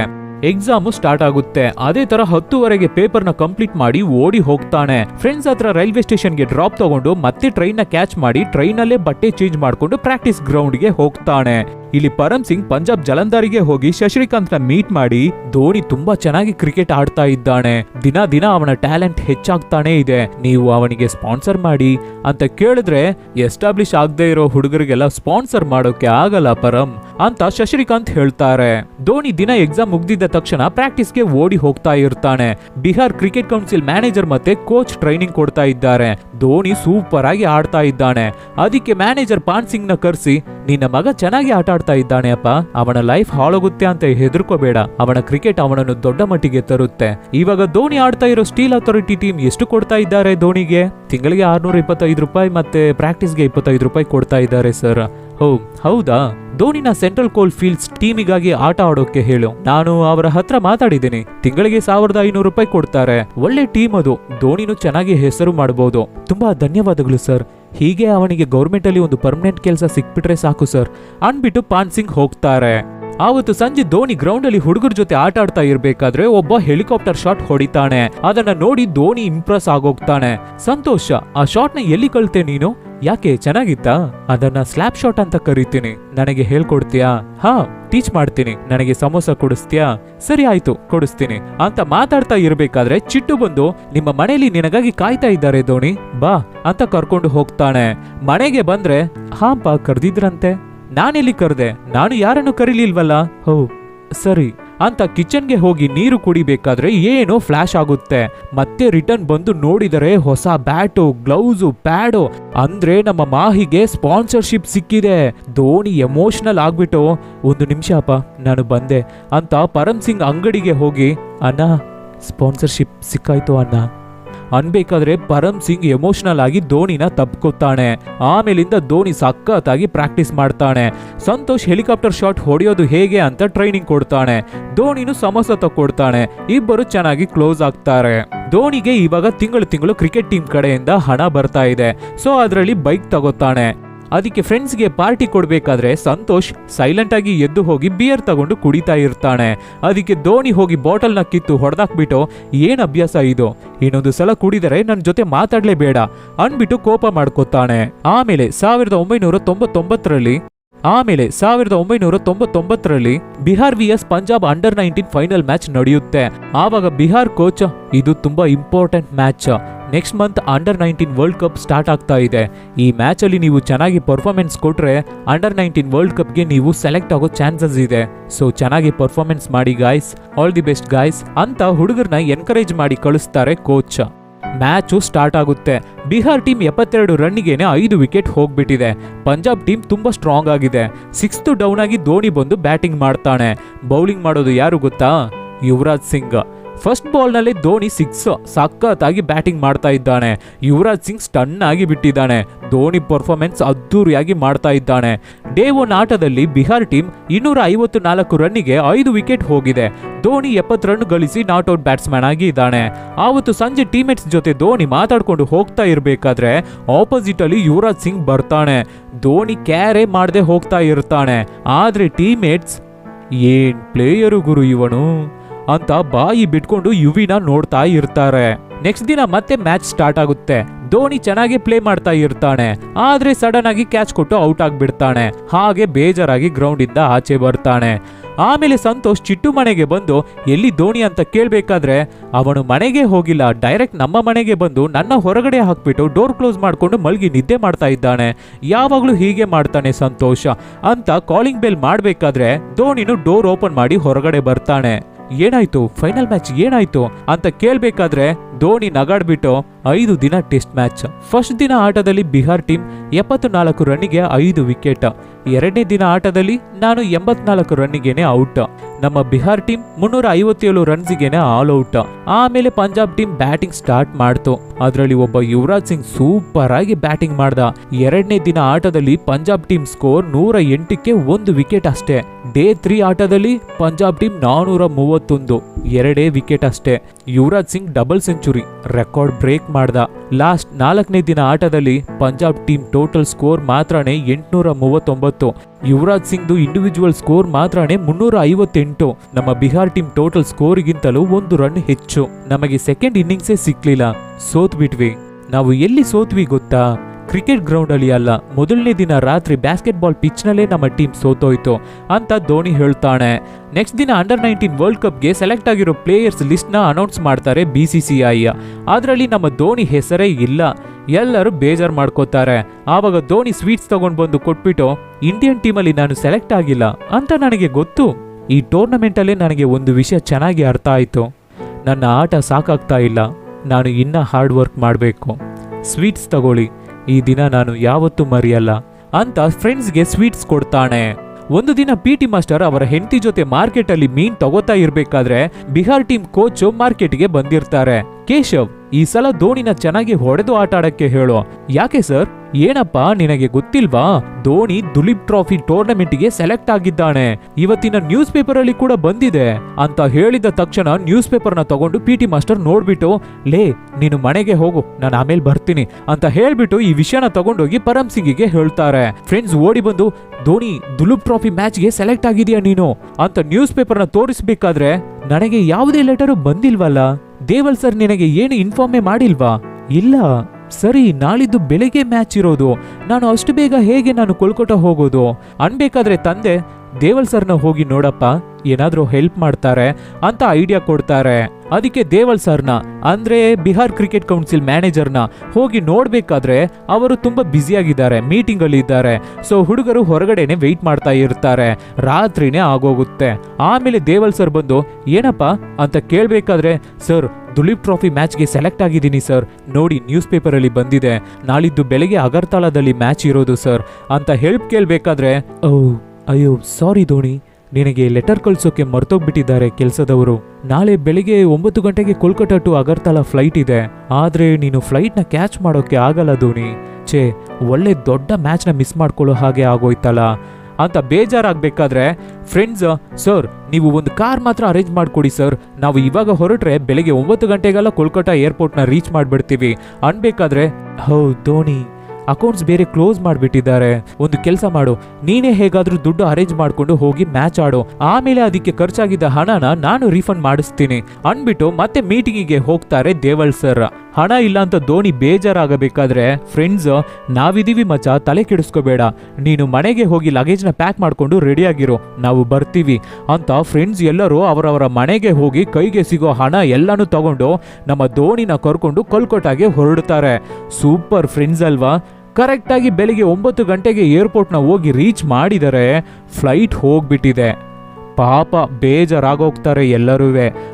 ಎಕ್ಸಾಮು ಸ್ಟಾರ್ಟ್ ಆಗುತ್ತೆ. ಅದೇ ತರ ಹತ್ತುವರೆಗೆ ಪೇಪರ್ನ ಕಂಪ್ಲೀಟ್ ಮಾಡಿ ಓಡಿ ಹೋಗ್ತಾನೆ. ಫ್ರೆಂಡ್ಸ್ ಹತ್ರ ರೈಲ್ವೆ ಸ್ಟೇಷನ್ಗೆ ಡ್ರಾಪ್ ತಗೊಂಡು ಮತ್ತೆ ಟ್ರೈನ್ನ ಕ್ಯಾಚ್ ಮಾಡಿ ಟ್ರೈನಲ್ಲೇ ಬಟ್ಟೆ ಚೇಂಜ್ ಮಾಡ್ಕೊಂಡು ಪ್ರಾಕ್ಟೀಸ್ ಗ್ರೌಂಡ್ಗೆ ಹೋಗ್ತಾನೆ. ಇಲ್ಲಿ ಪರಮ್ ಸಿಂಗ್ ಪಂಜಾಬ್ ಜಲಂಧರಿಗೆ ಹೋಗಿ ಶಶಿಕಾಂತ್ನ ಮೀಟ್ ಮಾಡಿ ಧೋನಿ ತುಂಬಾ ಚೆನ್ನಾಗಿ ಕ್ರಿಕೆಟ್ ಆಡ್ತಾ ಇದ್ದಾನೆ. ದಿನ ದಿನ ಅವನ ಟ್ಯಾಲೆಂಟ್ ಹೆಚ್ಚಾಗ್ತಾನೆ ಇದೆ. ನೀವು ಅವನಿಗೆ ಸ್ಪಾನ್ಸರ್ ಮಾಡಿ ಅಂತ ಕೇಳಿದ್ರೆ ಎಸ್ಟಾಬ್ಲಿಷ್ ಆಗದೆ ಇರೋ ಹುಡುಗರಿಗೆಲ್ಲ ಸ್ಪಾನ್ಸರ್ ಮಾಡೋಕೆ ಆಗಲ್ಲ ಪರಂ ಅಂತ ಶಶಿಕಾಂತ್ ಹೇಳ್ತಾರೆ. ಧೋನಿ ದಿನ ಎಕ್ಸಾಮ್ ಮುಗ್ದಿದ್ದ ತಕ್ಷಣ ಪ್ರಾಕ್ಟೀಸ್ಗೆ ಓಡಿ ಹೋಗ್ತಾ ಇರ್ತಾನೆ. ಬಿಹಾರ್ ಕ್ರಿಕೆಟ್ ಕೌನ್ಸಿಲ್ ಮ್ಯಾನೇಜರ್ ಮತ್ತೆ ಕೋಚ್ ಟ್ರೈನಿಂಗ್ ಕೊಡ್ತಾ ಇದ್ದಾರೆ. ಧೋನಿ ಸೂಪರ್ ಆಗಿ ಆಡ್ತಾ ಇದ್ದಾನೆ. ಅದಕ್ಕೆ ಮ್ಯಾನೇಜರ್ ಪಾನ್ ಸಿಂಗ್ನ ಕರೆಸಿ, ನಿನ್ನ ಮಗ ಚೆನ್ನಾಗಿ ಆಟ ಆಡ್ತಾ ಇದ್ದಾನೆ, ಅಪ್ಪ, ಅವನ ಲೈಫ್ ಹಾಳಾಗುತ್ತೆ ಅಂತ ಹೆದರ್ಕೋಬೇಡ. ಅವನ ಕ್ರಿಕೆಟ್ ಅವನನ್ನು ದೊಡ್ಡ ಮಟ್ಟಿಗೆ ತರುತ್ತೆ. ಇವಾಗ ಧೋನಿ ಆಡ್ತಾ ಇರೋ ಸ್ಟೀಲ್ ಅಥಾರಿಟಿ ಟೀಮ್ ಎಷ್ಟು ಕೊಡ್ತಾ ಇದ್ದಾರೆ ಧೋನಿಗೆ? ತಿಂಗಳಿಗೆ ಆರ್ನೂರ ಇಪ್ಪತ್ತೈದು ರೂಪಾಯಿ ಮತ್ತೆ ಪ್ರಾಕ್ಟೀಸ್ಗೆ ಇಪ್ಪತ್ತೈದು ರೂಪಾಯಿ ಕೊಡ್ತಾ ಇದ್ದಾರೆ ಸರ್ ಓ ಹೌದಾ? ಧೋನಿನ ಸೆಂಟ್ರಲ್ ಕೋಲ್ ಫೀಲ್ಡ್ಸ್ ಟೀಮಿಗಾಗಿ ಆಟ ಆಡೋಕೆ ಹೇಳು. ನಾನು ಅವರ ಹತ್ರ ಮಾತಾಡಿದ್ದೀನಿ. ತಿಂಗಳಿಗೆ ಸಾವಿರದ ಐನೂರು ರೂಪಾಯಿ ಕೊಡ್ತಾರೆ. ಒಳ್ಳೆ ಟೀಮ್ ಅದು. ಧೋನಿನೂ ಚೆನ್ನಾಗಿ ಹೆಸರು ಮಾಡಬಹುದು ತುಂಬಾ ಧನ್ಯವಾದಗಳು ಸರ್ ಹೀಗೆ ಅವನಿಗೆ ಗೌರ್ಮೆಂಟಲ್ಲಿ ಒಂದು ಪರ್ಮನೆಂಟ್ ಕೆಲಸ ಸಿಕ್ಬಿಟ್ರೆ ಸಾಕು ಸರ್ ಅನ್ಬಿಟ್ಟು ಪಾನ್ ಸಿಂಗ್ ಹೋಗ್ತಾರೆ. ಆವತ್ತು ಸಂಜೆ ಧೋನಿ ಗ್ರೌಂಡ್ ಅಲ್ಲಿ ಹುಡುಗರ ಜೊತೆ ಆಟ ಆಡ್ತಾ ಇರ್ಬೇಕಾದ್ರೆ ಒಬ್ಬ ಹೆಲಿಕಾಪ್ಟರ್ ಶಾಟ್ ಹೊಡಿತಾನೆ. ಅದನ್ನ ನೋಡಿ ಧೋನಿ ಇಂಪ್ರೆಸ್ ಆಗೋಗ್ತಾನೆ. ಸಂತೋಷ, ಆ ಶಾಟ್ನ ಎಲ್ಲಿ ಕಳ್ತೆ ನೀನು? ಯಾಕೆ ಚೆನ್ನಾಗಿತ್ತಾ? ಅದನ್ನ ಸ್ಲ್ಯಾಪ್ ಶಾಟ್ ಅಂತ ಕರಿತೀನಿ. ನನಗೆ ಹೇಳ್ಕೊಡ್ತೀಯಾ? ಹಾ ಟೀಚ್ ಮಾಡ್ತೀನಿ. ನನಗೆ ಸಮೋಸ ಕೊಡಿಸ್ತೀಯಾ? ಸರಿ ಆಯ್ತು, ಕೊಡಿಸ್ತೀನಿ. ಅಂತ ಮಾತಾಡ್ತಾ ಇರ್ಬೇಕಾದ್ರೆ ಚಿಟ್ಟು ಬಂದು ನಿಮ್ಮ ಮನೆಯಲ್ಲಿ ನಿನಗಾಗಿ ಕಾಯ್ತಾ ಇದ್ದಾರೆ ಧೋನಿ. ಬಾ, ಅಂತ ಕರ್ಕೊಂಡು ಹೋಗ್ತಾನೆ. ಮನೆಗೆ ಬಂದ್ರೆ, ಹಾ, ಬಾ, ಕರ್ದಿದ್ರಂತೆ. ನಾನೆಲ್ಲಿ ಕರ್ದೆ? ನಾನು ಯಾರನ್ನು ಕರೀಲಿಲ್ವಲ್ಲ? ಹೋ, ಸರಿ. ಅಂತ ಕಿಚನ್ಗೆ ಹೋಗಿ ನೀರು ಕುಡಿಬೇಕಾದ್ರೆ ಏನೋ ಫ್ಲಾಶ್ ಆಗುತ್ತೆ. ಮತ್ತೆ ರಿಟರ್ನ್ ಬಂದು ನೋಡಿದರೆ ಹೊಸ ಬ್ಯಾಟು, ಗ್ಲೌಸು, ಪ್ಯಾಡು. ಅಂದ್ರೆ ನಮ್ಮ ಮಾಹಿಗೆ ಸ್ಪಾನ್ಸರ್ಶಿಪ್ ಸಿಕ್ಕಿದೆ. ಧೋನಿ ಎಮೋಷನಲ್ ಆಗ್ಬಿಟ್ಟು, ಒಂದು ನಿಮಿಷ ಅಪ್ಪ, ನಾನು ಬಂದೆ ಅಂತ ಪರಮ್ ಸಿಂಗ್ ಅಂಗಡಿಗೆ ಹೋಗಿ, ಅಣ್ಣ, ಸ್ಪಾನ್ಸರ್ಶಿಪ್ ಸಿಕ್ಕಾಯ್ತು ಅಣ್ಣ. ಅನ್ಬೇಕಾದ್ರೆ ಪರಮ್ ಸಿಂಗ್ ಎಮೋಷನಲ್ ಆಗಿ ಧೋನಿನ ತಪ್ಕೋತಾನೆ ಆಮೇಲಿಂದ ಧೋನಿ ಸಖತ್ತಾಗಿ ಪ್ರಾಕ್ಟೀಸ್ ಮಾಡ್ತಾನೆ. ಸಂತೋಷ್ ಹೆಲಿಕಾಪ್ಟರ್ ಶಾಟ್ ಹೊಡೆಯೋದು ಹೇಗೆ ಅಂತ ಟ್ರೈನಿಂಗ್ ಕೊಡ್ತಾನೆ. ಧೋನಿನೂ ಸಮೋಸ ತಕ್ಕೊಡ್ತಾನೆ. ಇಬ್ಬರು ಚೆನ್ನಾಗಿ ಕ್ಲೋಸ್ ಆಗ್ತಾರೆ. ಧೋನಿಗೆ ಇವಾಗ ತಿಂಗಳು ತಿಂಗಳು ಕ್ರಿಕೆಟ್ ಟೀಮ್ ಕಡೆಯಿಂದ ಹಣ ಬರ್ತಾ ಇದೆ. ಸೊ ಅದರಲ್ಲಿ ಬೈಕ್ ತಗೋತಾನೆ. ಅದಕ್ಕೆ ಫ್ರೆಂಡ್ಸ್ಗೆ ಪಾರ್ಟಿ ಕೊಡಬೇಕಾದ್ರೆ ಸಂತೋಷ್ ಸೈಲೆಂಟ್ ಆಗಿ ಎದ್ದು ಹೋಗಿ ಬಿಯರ್ ತಗೊಂಡು ಕುಡಿತಾ ಇರ್ತಾನೆ. ಅದಕ್ಕೆ ಧೋನಿ ಹೋಗಿ ಬಾಟಲ್ನ ಕಿತ್ತು ಹೊಡೆದಾಕ್ಬಿಟ್ಟು, ಏನು ಅಭ್ಯಾಸ ಇದು? ಇನ್ನೊಂದು ಸಲ ಕುಡಿದರೆ ನನ್ನ ಜೊತೆ ಮಾತಾಡ್ಲೇಬೇಡ. ಅನ್ಬಿಟ್ಟು ಕೋಪ ಮಾಡ್ಕೊತಾನೆ. ಆಮೇಲೆ ಸಾವಿರದ ಒಂಬೈನೂರ ತೊಂಬತ್ತೊಂಬತ್ತರಲ್ಲಿ, ಆಮೇಲೆ ಸಾವಿರದ ಒಂಬೈನೂರ ತೊಂಬತ್ತೊಂಬತ್ತರಲ್ಲಿ Bihar V S Punjab under nineteen final match ನಡೆಯುತ್ತೆ. ಆವಾಗ ಬಿಹಾರ್ ಕೋಚ್ ಇದು ತುಂಬಾ important match next month under nineteen world cup start ಆಗ್ತಾ ಇದೆ. ಈ ಮ್ಯಾಚ್ ಅಲ್ಲಿ ನೀವು ಚೆನ್ನಾಗಿ ಪರ್ಫಾರ್ಮೆನ್ಸ್ ಕೊಟ್ರೆ ಅಂಡರ್ ನೈನ್ಟೀನ್ ವರ್ಲ್ಡ್ ಕಪ್ಗೆ ನೀವು ಸೆಲೆಕ್ಟ್ ಆಗೋ ಚಾನ್ಸಸ್ ಇದೆ. ಸೊ ಚೆನ್ನಾಗಿ ಪರ್ಫಾರ್ಮೆನ್ಸ್ ಮಾಡಿ guys all the best guys ಅಂತ ಹುಡುಗರನ್ನ ಎನ್ಕರೇಜ್ ಮಾಡಿ ಕಳಿಸ್ತಾರೆ ಕೋಚ್ ಮ್ಯಾಚು ಸ್ಟಾರ್ಟ್ ಆಗುತ್ತೆ. ಬಿಹಾರ್ ಟೀಮ್ ಎಪ್ಪತ್ತೆರಡು ರನ್ನಿಗೆನೆ ಐದು ವಿಕೆಟ್ ಹೋಗ್ಬಿಟ್ಟಿದೆ. ಪಂಜಾಬ್ ಟೀಮ್ ತುಂಬಾ ಸ್ಟ್ರಾಂಗ್ ಆಗಿದೆ. ಸಿಕ್ಸ್ತ್ ಡೌನ್ ಆಗಿ ಧೋನಿ ಬಂದು ಬ್ಯಾಟಿಂಗ್ ಮಾಡ್ತಾನೆ. ಬೌಲಿಂಗ್ ಮಾಡೋದು ಯಾರು ಗೊತ್ತಾ? ಯುವರಾಜ್ ಸಿಂಗ್ ಫಸ್ಟ್ ಬಾಲ್ನಲ್ಲಿ ಧೋನಿ ಸಿಕ್ಸ್ ಸಖತ್ತಾಗಿ ಬ್ಯಾಟಿಂಗ್ ಮಾಡ್ತಾ ಇದ್ದಾನೆ. ಯುವರಾಜ್ ಸಿಂಗ್ ಸ್ಟನ್ ಆಗಿ ಬಿಟ್ಟಿದ್ದಾನೆ. ಧೋನಿ ಪರ್ಫಾರ್ಮೆನ್ಸ್ ಅದ್ದೂರಿಯಾಗಿ ಮಾಡ್ತಾ ಇದ್ದಾನೆ. ಡೇ ಒನ್ ಆಟದಲ್ಲಿ ಬಿಹಾರ್ ಟೀಮ್ ಇನ್ನೂರ ಐವತ್ತು ನಾಲ್ಕು ರನ್ನಿಗೆ ಐದು ವಿಕೆಟ್ ಹೋಗಿದೆ. ಧೋನಿ ಎಪ್ಪತ್ತು ರನ್ ಗಳಿಸಿ ನಾಟ್ ಔಟ್ ಬ್ಯಾಟ್ಸ್ಮನ್ ಆಗಿ ಇದ್ದಾನೆ. ಆವತ್ತು ಸಂಜೆ ಟೀಮೇಟ್ಸ್ ಜೊತೆ ಧೋನಿ ಮಾತಾಡಿಕೊಂಡು ಹೋಗ್ತಾ ಇರಬೇಕಾದ್ರೆ ಆಪೋಸಿಟ್ ಅಲ್ಲಿ ಯುವರಾಜ್ ಸಿಂಗ್ ಬರ್ತಾನೆ. ಧೋನಿ ಕ್ಯಾರೇ ಮಾಡದೆ ಹೋಗ್ತಾ ಇರ್ತಾನೆ. ಆದ್ರೆ ಟೀಮೇಟ್ಸ್ ಏನ್ ಪ್ಲೇಯರು ಗುರು ಇವನು? ಅಂತ ಬಾಯಿ ಬಿಟ್ಕೊಂಡು ಯುವಿನ ನೋಡ್ತಾ ಇರ್ತಾರೆ. ನೆಕ್ಸ್ಟ್ ದಿನ ಮತ್ತೆ ಮ್ಯಾಚ್ ಸ್ಟಾರ್ಟ್ ಆಗುತ್ತೆ. ಧೋನಿ ಚೆನ್ನಾಗಿ ಪ್ಲೇ ಮಾಡ್ತಾ ಇರ್ತಾನೆ. ಆದ್ರೆ ಸಡನ್ ಆಗಿ ಕ್ಯಾಚ್ ಕೊಟ್ಟು ಔಟ್ ಆಗಿಬಿಡ್ತಾನೆ. ಹಾಗೆ ಬೇಜಾರಾಗಿ ಗ್ರೌಂಡ್ ಇಂದ ಆಚೆ ಬರ್ತಾನೆ. ಆಮೇಲೆ ಸಂತೋಷ್ ಚಿಟ್ಟು ಮನೆಗೆ ಬಂದು, ಎಲ್ಲಿ ಧೋನಿ ಅಂತ ಕೇಳಬೇಕಾದ್ರೆ, ಅವನು ಮನೆಗೆ ಹೋಗಿಲ್ಲ. ಡೈರೆಕ್ಟ್ ನಮ್ಮ ಮನೆಗೆ ಬಂದು ನನ್ನ ಹೊರಗಡೆ ಹಾಕ್ಬಿಟ್ಟು ಡೋರ್ ಕ್ಲೋಸ್ ಮಾಡ್ಕೊಂಡು ಮಲಗಿ ನಿದ್ದೆ ಮಾಡ್ತಾ ಇದ್ದಾನೆ. ಯಾವಾಗಲೂ ಹೀಗೆ ಮಾಡ್ತಾನೆ ಸಂತೋಷ. ಅಂತ ಕಾಲಿಂಗ್ ಬೆಲ್ ಮಾಡಬೇಕಾದ್ರೆ, ಧೋನಿನು ಡೋರ್ ಓಪನ್ ಮಾಡಿ ಹೊರಗಡೆ ಬರ್ತಾನೆ. ಏನಾಯ್ತು? ಫೈನಲ್ ಮ್ಯಾಚ್ ಏನಾಯ್ತು? ಅಂತ ಕೇಳ್ಬೇಕಾದ್ರೆ, ಧೋನಿ ನಗಾಡ್ಬಿಟ್ಟು ಐದು ದಿನ ಟೆಸ್ಟ್ ಮ್ಯಾಚ್ ಫಸ್ಟ್ ದಿನ ಆಟದಲ್ಲಿ ಬಿಹಾರ್ ಟೀಮ್ ಎಪ್ಪತ್ತು ನಾಲ್ಕು ರನ್ನಿಗೆ ಐದು ವಿಕೆಟ್ ಎರಡನೇ ದಿನ ಆಟದಲ್ಲಿ ನಾನು ಎಂಬತ್ನಾಲ್ಕು ರನ್ನಿಗೆನೆ ಔಟ್. ನಮ್ಮ ಬಿಹಾರ್ ಟೀಮ್ ಮುನ್ನೂರ ಐವತ್ತೇಳು ರನ್ಸಿಗೆನೆ ಆಲ್ ಔಟ್. ಆಮೇಲೆ ಪಂಜಾಬ್ ಟೀಮ್ ಬ್ಯಾಟಿಂಗ್ ಸ್ಟಾರ್ಟ್ ಮಾಡ್ತು. ಅದರಲ್ಲಿ ಒಬ್ಬ ಯುವರಾಜ್ ಸಿಂಗ್ ಸೂಪರ್ ಆಗಿ ಬ್ಯಾಟಿಂಗ್ ಮಾಡ್ದ. ಎರಡನೇ ದಿನ ಆಟದಲ್ಲಿ ಪಂಜಾಬ್ ಟೀಮ್ ಸ್ಕೋರ್ ನೂರ ಎಂಟಕ್ಕೆ ಒಂದು ವಿಕೆಟ್ ಅಷ್ಟೇ. ಡೇ ತ್ರೀ ಆಟದಲ್ಲಿ ಪಂಜಾಬ್ ಟೀಮ್ ನಾನೂರ ಮೂವತ್ತೊಂದು, ಎರಡೇ ವಿಕೆಟ್ ಅಷ್ಟೇ. Yuvraj Singh double century. Record break ಮಾಡ್ದ. ಲಾಸ್ಟ್ ನಾಲ್ಕನೇ ದಿನ ಆಟದಲ್ಲಿ ಪಂಜಾಬ್ ಟೀಮ್ ಟೋಟಲ್ ಸ್ಕೋರ್ ಮಾತ್ರನೇ ಎಂಟುನೂರ ಮೂವತ್ತೊಂಬತ್ತು ಯುವರಾಜ್ ಸಿಂಗ್ದು ಇಂಡಿವಿಜುವಲ್ ಸ್ಕೋರ್ ಮಾತ್ರನೇ ಮುನ್ನೂರ ಐವತ್ತೆಂಟು ನಮ್ಮ ಬಿಹಾರ್ ಟೀಮ್ ಟೋಟಲ್ ಸ್ಕೋರ್ಗಿಂತಲೂ ಒಂದು ರನ್ ಹೆಚ್ಚು. ನಮಗೆ ಸೆಕೆಂಡ್ ಇನ್ನಿಂಗ್ಸೇ ಸಿಕ್ಲಿಲ್ಲ. ಸೋತ್ ಬಿಟ್ವಿ ನಾವು ಎಲ್ಲಿ ಸೋತ್ವಿ ಗೊತ್ತಾ? ಕ್ರಿಕೆಟ್ ಗ್ರೌಂಡ್ ಅಲ್ಲಿ ಅಲ್ಲ ಮೊದಲನೇ ದಿನ ರಾತ್ರಿ ಬ್ಯಾಸ್ಕೆಟ್ ಬಾಲ್ ಪಿಚ್ ನಲ್ಲೇ ನಮ್ಮ ಟೀಮ್ ಸೋತೋಯ್ತು ಅಂತ ಧೋನಿ ಹೇಳ್ತಾನೆ. ನೆಕ್ಸ್ಟ್ ದಿನ ಅಂಡರ್ ನೈನ್ಟೀನ್ ವರ್ಲ್ಡ್ ಕಪ್ಗೆ ಸೆಲೆಕ್ಟ್ ಆಗಿರೋ ಪ್ಲೇಯರ್ಸ್ನ ಅನೌನ್ಸ್ ಮಾಡ್ತಾರೆ ಬಿ ಸಿ ಅದರಲ್ಲಿ ನಮ್ಮ ಧೋನಿ ಹೆಸರೇ ಇಲ್ಲ. ಎಲ್ಲರೂ ಬೇಜಾರ್ ಮಾಡ್ಕೋತಾರೆ. ಆವಾಗ ಧೋನಿ ಸ್ವೀಟ್ಸ್ ತಗೊಂಡ್ ಬಂದು ಕೊಟ್ಬಿಟ್ಟು ಇಂಡಿಯನ್ ಟೀಮಲ್ಲಿ ನಾನು ಸೆಲೆಕ್ಟ್ ಆಗಿಲ್ಲ ಅಂತ ನನಗೆ ಗೊತ್ತು. ಈ ಟೂರ್ನಮೆಂಟಲ್ಲೇ ನನಗೆ ಒಂದು ವಿಷಯ ಚೆನ್ನಾಗಿ ಅರ್ಥ ಆಯಿತು. ನನ್ನ ಆಟ ಸಾಕಾಗ್ತಾ ಇಲ್ಲ. ನಾನು ಇನ್ನ ಹಾರ್ಡ್ ವರ್ಕ್ ಮಾಡಬೇಕು. ಸ್ವೀಟ್ಸ್ ತಗೊಳ್ಳಿ. ಈ ದಿನ ನಾನು ಯಾವತ್ತೂ ಮರೆಯಲ್ಲ ಅಂತ ಫ್ರೆಂಡ್ಸ್ಗೆ ಸ್ವೀಟ್ಸ್ ಕೊಡ್ತಾನೆ. ಒಂದು ದಿನ ಪಿ ಟಿ ಮಾಸ್ಟರ್ ಅವರ ಹೆಂಡತಿ ಜೊತೆ ಮಾರ್ಕೆಟ್ ಅಲ್ಲಿ ಮೀನ್ ತಗೋತಾ ಇರ್ಬೇಕಾದ್ರೆ ಬಿಹಾರ್ ಟೀಮ್ ಕೋಚ್ ಮಾರ್ಕೆಟ್ಗೆ ಬಂದಿರ್ತಾರೆ. ಕೇಶವ್, ಈ ಸಲ ದೋಣಿನ ಚೆನ್ನಾಗಿ ಹೊಡೆದು ಆಟ ಆಡಕ್ಕೆ ಹೇಳು. ಯಾಕೆ ಸರ್ ಏನಪ್ಪ, ನಿನಗೆ ಗೊತ್ತಿಲ್ವಾ? ಧೋನಿ ದುಲೀಪ್ ಟ್ರಾಫಿ ಟೂರ್ನಮೆಂಟ್ಗೆ ಸೆಲೆಕ್ಟ್ ಆಗಿದ್ದಾನೆ. ಇವತ್ತಿನ ನ್ಯೂಸ್ ಪೇಪರ್ ಅಲ್ಲಿ ಕೂಡ ಬಂದಿದೆ. ಅಂತ ಹೇಳಿದ ತಕ್ಷಣ ನ್ಯೂಸ್ ಪೇಪರ್ನ ತಗೊಂಡು ಪಿ ಟಿ ಮಾಸ್ಟರ್ ನೋಡ್ಬಿಟ್ಟು, ಲೇ, ನೀನು ಮನೆಗೆ ಹೋಗು, ನಾನು ಆಮೇಲೆ ಬರ್ತೀನಿ. ಅಂತ ಹೇಳ್ಬಿಟ್ಟು ಈ ವಿಷಯನ ತಗೊಂಡೋಗಿ ಪರಮ್ ಸಿಂಗಿಗೆ ಹೇಳ್ತಾರೆ. ಫ್ರೆಂಡ್ಸ್, ಓಡಿ ಬಂದು, ಧೋನಿ, ದುಲೀಪ್ ಟ್ರಾಫಿ ಮ್ಯಾಚ್ಗೆ ಸೆಲೆಕ್ಟ್ ಆಗಿದೆಯಾ ನೀನು? ಅಂತ ನ್ಯೂಸ್ ಪೇಪರ್ನ ತೋರಿಸ್ಬೇಕಾದ್ರೆ, ನನಗೆ ಯಾವುದೇ ಲೆಟರ್ ಬಂದಿಲ್ವಲ್ಲ? ದೇವಲ್ ಸರ್ ನಿನಗೆ ಏನು ಇನ್ಫಾರ್ಮೇ ಮಾಡಿಲ್ವಾ? ಇಲ್ಲ. ಸರಿ ನಾಳಿದ್ದು ಬೆಳಗ್ಗೆ ಮ್ಯಾಚ್ ಇರೋದು. ನಾನು ಅಷ್ಟು ಬೇಗ ಹೇಗೆ ನಾನು ಕೋಲ್ಕತ್ತಾ ಹೋಗೋದು? ಅನ್ಬೇಕಾದ್ರೆ ತಂದೆ ದೇವಲ್ ಸರ್ನ ಹೋಗಿ ನೋಡಪ್ಪ, ಏನಾದ್ರೂ ಹೆಲ್ಪ್ ಮಾಡ್ತಾರೆ ಅಂತ ಐಡಿಯಾ ಕೊಡ್ತಾರೆ. ಅದಕ್ಕೆ ದೇವಲ್ ಸರ್ನ, ಅಂದ್ರೆ ಬಿಹಾರ್ ಕ್ರಿಕೆಟ್ ಕೌನ್ಸಿಲ್ ಮ್ಯಾನೇಜರ್ನ ಹೋಗಿ ನೋಡ್ಬೇಕಾದ್ರೆ ಅವರು ತುಂಬಾ ಬ್ಯುಸಿಯಾಗಿದ್ದಾರೆ ಮೀಟಿಂಗ್ ಅಲ್ಲಿ ಇದ್ದಾರೆ. ಸೊ ಹುಡುಗರು ಹೊರಗಡೆನೆ ವೆಯ್ಟ್ ಮಾಡ್ತಾ ಇರ್ತಾರೆ, ರಾತ್ರಿನೇ ಆಗೋಗುತ್ತೆ. ಆಮೇಲೆ ದೇವಲ್ ಸರ್ ಬಂದು, ಏನಪ್ಪ? ಅಂತ ಕೇಳ್ಬೇಕಾದ್ರೆ, ಸರ್, ದುಲೀಪ್ ಟ್ರಾಫಿ ಮ್ಯಾಚ್ಗೆ ಸೆಲೆಕ್ಟ್ ಆಗಿದ್ದೀನಿ ಸರ್. ನೋಡಿ ನ್ಯೂಸ್ ಪೇಪರಲ್ಲಿ ಬಂದಿದೆ. ನಾಳಿದ್ದು ಬೆಳಗ್ಗೆ ಅಗರ್ತಲಾದಲ್ಲಿ ಮ್ಯಾಚ್ ಇರೋದು ಸರ್. ಅಂತ ಹೆಲ್ಪ್ ಕೇಳ್ಬೇಕಾದ್ರೆ ಓ ಅಯ್ಯೋ ಸಾರಿ ಧೋನಿ. ನಿನಗೆ ಲೆಟರ್ ಕಳ್ಸೋಕೆ ಮರ್ತೋಗ್ಬಿಟ್ಟಿದ್ದಾರೆ ಕೆಲಸದವರು. ನಾಳೆ ಬೆಳಿಗ್ಗೆ ಒಂಬತ್ತು ಗಂಟೆಗೆ ಕೋಲ್ಕತ್ತಾ ಟು ಅಗರ್ತಲಾ ಫ್ಲೈಟ್ ಇದೆ. ಆದ್ರೆ ನೀನು ಫ್ಲೈಟ್ನ ಕ್ಯಾಚ್ ಮಾಡೋಕೆ ಆಗಲ್ಲ ಧೋನಿ. ಛೇ, ಒಳ್ಳೆ ದೊಡ್ಡ ಮ್ಯಾಚ್ನ ಮಿಸ್ ಮಾಡ್ಕೊಳ್ಳೋ ಹಾಗೆ ಆಗೋಯ್ತಲ್ಲ. ಅಂತ ಬೇಜಾರಾಗಬೇಕಾದ್ರೆ ಫ್ರೆಂಡ್ಸ್ ಸರ್ ನೀವು ಒಂದು ಕಾರ್ ಮಾತ್ರ ಅರೇಂಜ್ ಮಾಡಿಕೊಡಿ ಸರ್ ನಾವು ಇವಾಗ ಹೊರಟ್ರೆ ಬೆಳಿಗ್ಗೆ ಒಂಬತ್ತು ಗಂಟೆಗೆಲ್ಲ ಕೋಲ್ಕತ್ತಾ ಏರ್ಪೋರ್ಟ್ನ ರೀಚ್ ಮಾಡಿಬಿಡ್ತೀವಿ. ಅನ್ಬೇಕಾದ್ರೆ ಹೌ ಧೋನಿ. ಅಕೌಂಟ್ಸ್ ಬೇರೆ ಕ್ಲೋಸ್ ಮಾಡಿಬಿಟ್ಟಿದ್ದಾರೆ. ಒಂದು ಕೆಲಸ ಮಾಡು. ನೀನೇ ಹೇಗಾದ್ರೂ ದುಡ್ಡು ಅರೇಂಜ್ ಮಾಡ್ಕೊಂಡು ಹೋಗಿ ಮ್ಯಾಚ್ ಆಡು. ಆಮೇಲೆ ಅದಕ್ಕೆ ಖರ್ಚಾಗಿದ್ದ ಹಣನ ನಾನು ರೀಫಂಡ್ ಮಾಡಿಸ್ತೀನಿ. ಅಂದ್ಬಿಟ್ಟು ಮತ್ತೆ ಮೀಟಿಂಗಿಗೆ ಹೋಗ್ತಾರೆ ದೇವಲ್ ಸರ್ ಹಣ ಇಲ್ಲ ಅಂತ ಧೋನಿ ಬೇಜಾರಾಗಬೇಕಾದ್ರೆ ಫ್ರೆಂಡ್ಸ್ ನಾವಿದೀವಿ ಮಚ ತಲೆ ಕೆಡಿಸ್ಕೋಬೇಡ. ನೀನು ಮನೆಗೆ ಹೋಗಿ ಲಗೇಜ್ನ ಪ್ಯಾಕ್ ಮಾಡ್ಕೊಂಡು ರೆಡಿಯಾಗಿರು ನಾವು ಬರ್ತೀವಿ. ಅಂತ ಫ್ರೆಂಡ್ಸ್ ಎಲ್ಲರೂ ಅವರವರ ಮನೆಗೆ ಹೋಗಿ ಕೈಗೆ ಸಿಗೋ ಹಣ ಎಲ್ಲಾನು ತಗೊಂಡು ನಮ್ಮ ಧೋನಿನ ಕರ್ಕೊಂಡು ಕೋಲ್ಕತ್ತಾಗೆ ಹೊರಡ್ತಾರೆ. ಸೂಪರ್ ಫ್ರೆಂಡ್ಸ್ ಅಲ್ವಾ? ಕರೆಕ್ಟಾಗಿ ಬೆಳಿಗ್ಗೆ ಒಂಬತ್ತು ಗಂಟೆಗೆ ಏರ್ಪೋರ್ಟ್ನ ಹೋಗಿ ರೀಚ್ ಮಾಡಿದರೆ ಫ್ಲೈಟ್ ಹೋಗ್ಬಿಟ್ಟಿದೆ. ಪಾಪ ಬೇಜಾರಾಗೋಗ್ತಾರೆ ಎಲ್ಲರೂ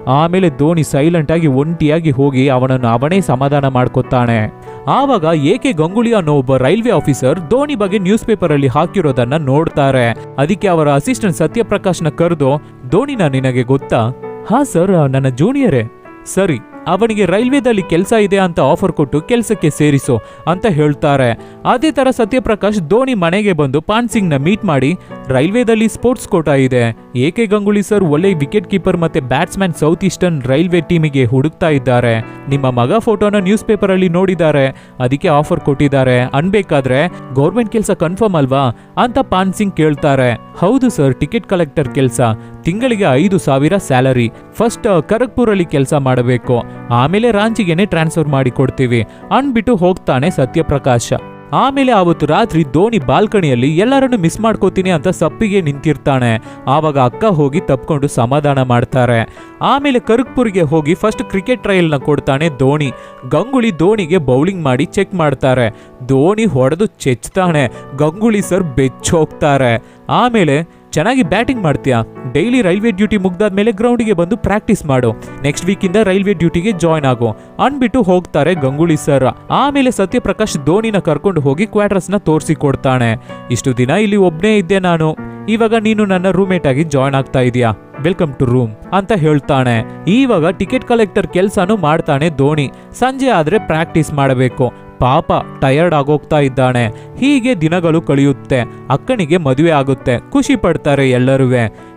ಆಮೇಲೆ ಧೋನಿ ಸೈಲೆಂಟ್ ಆಗಿ ಒಂಟಿಯಾಗಿ ಹೋಗಿ ಅವನನ್ನು ಅವನೇ ಸಮಾಧಾನ ಮಾಡ್ಕೊತಾನೆ. ಆವಾಗ ಏಕೆ ಗಂಗೂಲಿ ಅನ್ನೋ ಒಬ್ಬ ರೈಲ್ವೆ ಆಫೀಸರ್ ಧೋನಿ ಬಗ್ಗೆ ನ್ಯೂಸ್ ಪೇಪರ್ ಅಲ್ಲಿ ಹಾಕಿರೋದನ್ನ ನೋಡ್ತಾರೆ. ಅದಕ್ಕೆ ಅವರ ಅಸಿಸ್ಟೆಂಟ್ ಸತ್ಯಪ್ರಕಾಶ್ನ ಕರೆದು, ಧೋನಿನ ನಿನಗೆ ಗೊತ್ತಾ? ಹಾ ಸರ್, ನನ್ನ ಜೂನಿಯರೇ. ಸರಿ ಅವನಿಗೆ ರೈಲ್ವೆದಲ್ಲಿ ಕೆಲಸ ಇದೆ ಅಂತ ಆಫರ್ ಕೊಟ್ಟು ಕೆಲಸಕ್ಕೆ ಸೇರಿಸು ಅಂತ ಹೇಳ್ತಾರೆ. ಅದೇ ತರ ಸತ್ಯಪ್ರಕಾಶ್ ಧೋನಿ ಮನೆಗೆ ಬಂದು ಪಾನ್ ಸಿಂಗ್ನ ಮೀಟ್ ಮಾಡಿ ರೈಲ್ವೆದಲ್ಲಿ ಸ್ಪೋರ್ಟ್ಸ್ ಕೋಟಾ ಇದೆ. ಏಕೆ ಗಂಗೂಲಿ ಸರ್ ಒಳ್ಳೆ ವಿಕೆಟ್ ಕೀಪರ್ ಮತ್ತೆ ಬ್ಯಾಟ್ಸ್ಮನ್ ಸೌತ್ ಈಸ್ಟರ್ನ್ ರೈಲ್ವೆ ಟೀಮಿಗೆ ಹುಡುಕ್ತಾ ಇದ್ದಾರೆ. ನಿಮ್ಮ ಮಗ ಫೋಟೋನ ನ್ಯೂಸ್ ಪೇಪರ್ ಅಲ್ಲಿ ನೋಡಿದ್ದಾರೆ. ಅದಕ್ಕೆ ಆಫರ್ ಕೊಟ್ಟಿದ್ದಾರೆ. ಅನ್ಬೇಕಾದ್ರೆ ಗೌರ್ಮೆಂಟ್ ಕೆಲಸ ಕನ್ಫರ್ಮ್ ಅಲ್ವಾ ಅಂತ ಪಾನ್ ಸಿಂಗ್ ಕೇಳ್ತಾರೆ. ಹೌದು ಸರ್ ಟಿಕೆಟ್ ಕಲೆಕ್ಟರ್ ಕೆಲಸ. ತಿಂಗಳಿಗೆ ಐದು ಸಾವಿರ ಸ್ಯಾಲರಿ ಫಸ್ಟ್ ಖರಗ್ಪುರ್ ಅಲ್ಲಿ ಕೆಲಸ ಮಾಡಬೇಕು. ಆಮೇಲೆ ರಾಂಚಿಗೆನೆ ಟ್ರಾನ್ಸ್ಫರ್ ಮಾಡಿ ಕೊಡ್ತೀವಿ ಅನ್ಬಿಟ್ಟು ಹೋಗ್ತಾನೆ ಸತ್ಯಪ್ರಕಾಶ. ಆಮೇಲೆ ಅವತ್ತು ರಾತ್ರಿ ಧೋನಿ ಬಾಲ್ಕನಿಯಲ್ಲಿ ಎಲ್ಲರನ್ನು ಮಿಸ್ ಮಾಡ್ಕೋತೀನಿ ಅಂತ ಸಪ್ಪಿಗೆ ನಿಂತಿರ್ತಾನೆ. ಆವಾಗ ಅಕ್ಕ ಹೋಗಿ ತಪ್ಕೊಂಡು ಸಮಾಧಾನ ಮಾಡ್ತಾರೆ. ಆಮೇಲೆ ಕರ್ಗ್ಪುರ್ಗೆ ಹೋಗಿ ಫಸ್ಟ್ ಕ್ರಿಕೆಟ್ ಟ್ರಯಲ್ನ ಕೊಡ್ತಾನೆ ಧೋನಿ. ಗಂಗುಳಿ ಧೋನಿಗೆ ಬೌಲಿಂಗ್ ಮಾಡಿ ಚೆಕ್ ಮಾಡ್ತಾರೆ. ಧೋನಿ ಹೊಡೆದು ಚೆಚ್ತಾನೆ. ಗಂಗುಳಿ ಸರ್ ಬೆಚ್ಚೋಗ್ತಾರೆ. ಆಮೇಲೆ ಚೆನ್ನಾಗಿ ಬ್ಯಾಟಿಂಗ್ ಮಾಡ್ತೀಯಾ? ಡೈಲಿ ರೈಲ್ವೆ ಡ್ಯೂಟಿ ಮುಗ್ದಾದ್ಮೇಲೆ ಗ್ರೌಂಡಿಗೆ ಬಂದು ಪ್ರಾಕ್ಟೀಸ್ ಮಾಡು. ನೆಕ್ಸ್ಟ್ ವೀಕಿಂದ ರೈಲ್ವೆ ಡ್ಯೂಟಿಗೆ ಜಾಯ್ನ್ ಆಗು. ಅನ್ಬಿಟ್ಟು ಹೋಗ್ತಾರೆ ಗಂಗೂಲಿ ಸರ್. ಆಮೇಲೆ ಸತ್ಯಪ್ರಕಾಶ್ ಧೋನಿನ ಕರ್ಕೊಂಡು ಹೋಗಿ ಕ್ವಾರ್ಟರ್ಸ್ನ ತೋರಿಸಿ ಕೊಡ್ತಾನೆ ಇಷ್ಟು ದಿನ ಇಲ್ಲಿ ಒಬ್ಬನೇ ಇದ್ದೆ ನಾನು. ಇವಾಗ ನೀನು ನನ್ನ ರೂಮೇಟ್ ಆಗಿ ಜಾಯ್ನ್ ಆಗ್ತಾ ಇದೀಯಾ? ವೆಲ್ಕಮ್ ಟು ರೂಮ್ ಅಂತ ಹೇಳ್ತಾನೆ. ಈವಾಗ ಟಿಕೆಟ್ ಕಲೆಕ್ಟರ್ ಕೆಲಸನೂ ಮಾಡ್ತಾನೆ ಧೋನಿ. ಸಂಜೆ ಆದ್ರೆ ಪ್ರಾಕ್ಟೀಸ್ ಮಾಡಬೇಕು. ಪಾಪ ಟಯರ್ಡ್ ಆಗೋಗ್ತಾ ಇದ್ದಾನೆ. ಹೀಗೆ ದಿನಗಳು ಕಳೆಯುತ್ತೆ. ಅಕ್ಕನಿಗೆ ಮದುವೆ ಆಗುತ್ತೆ. ಖುಷಿ ಪಡ್ತಾರೆ ಎಲ್ಲರೂ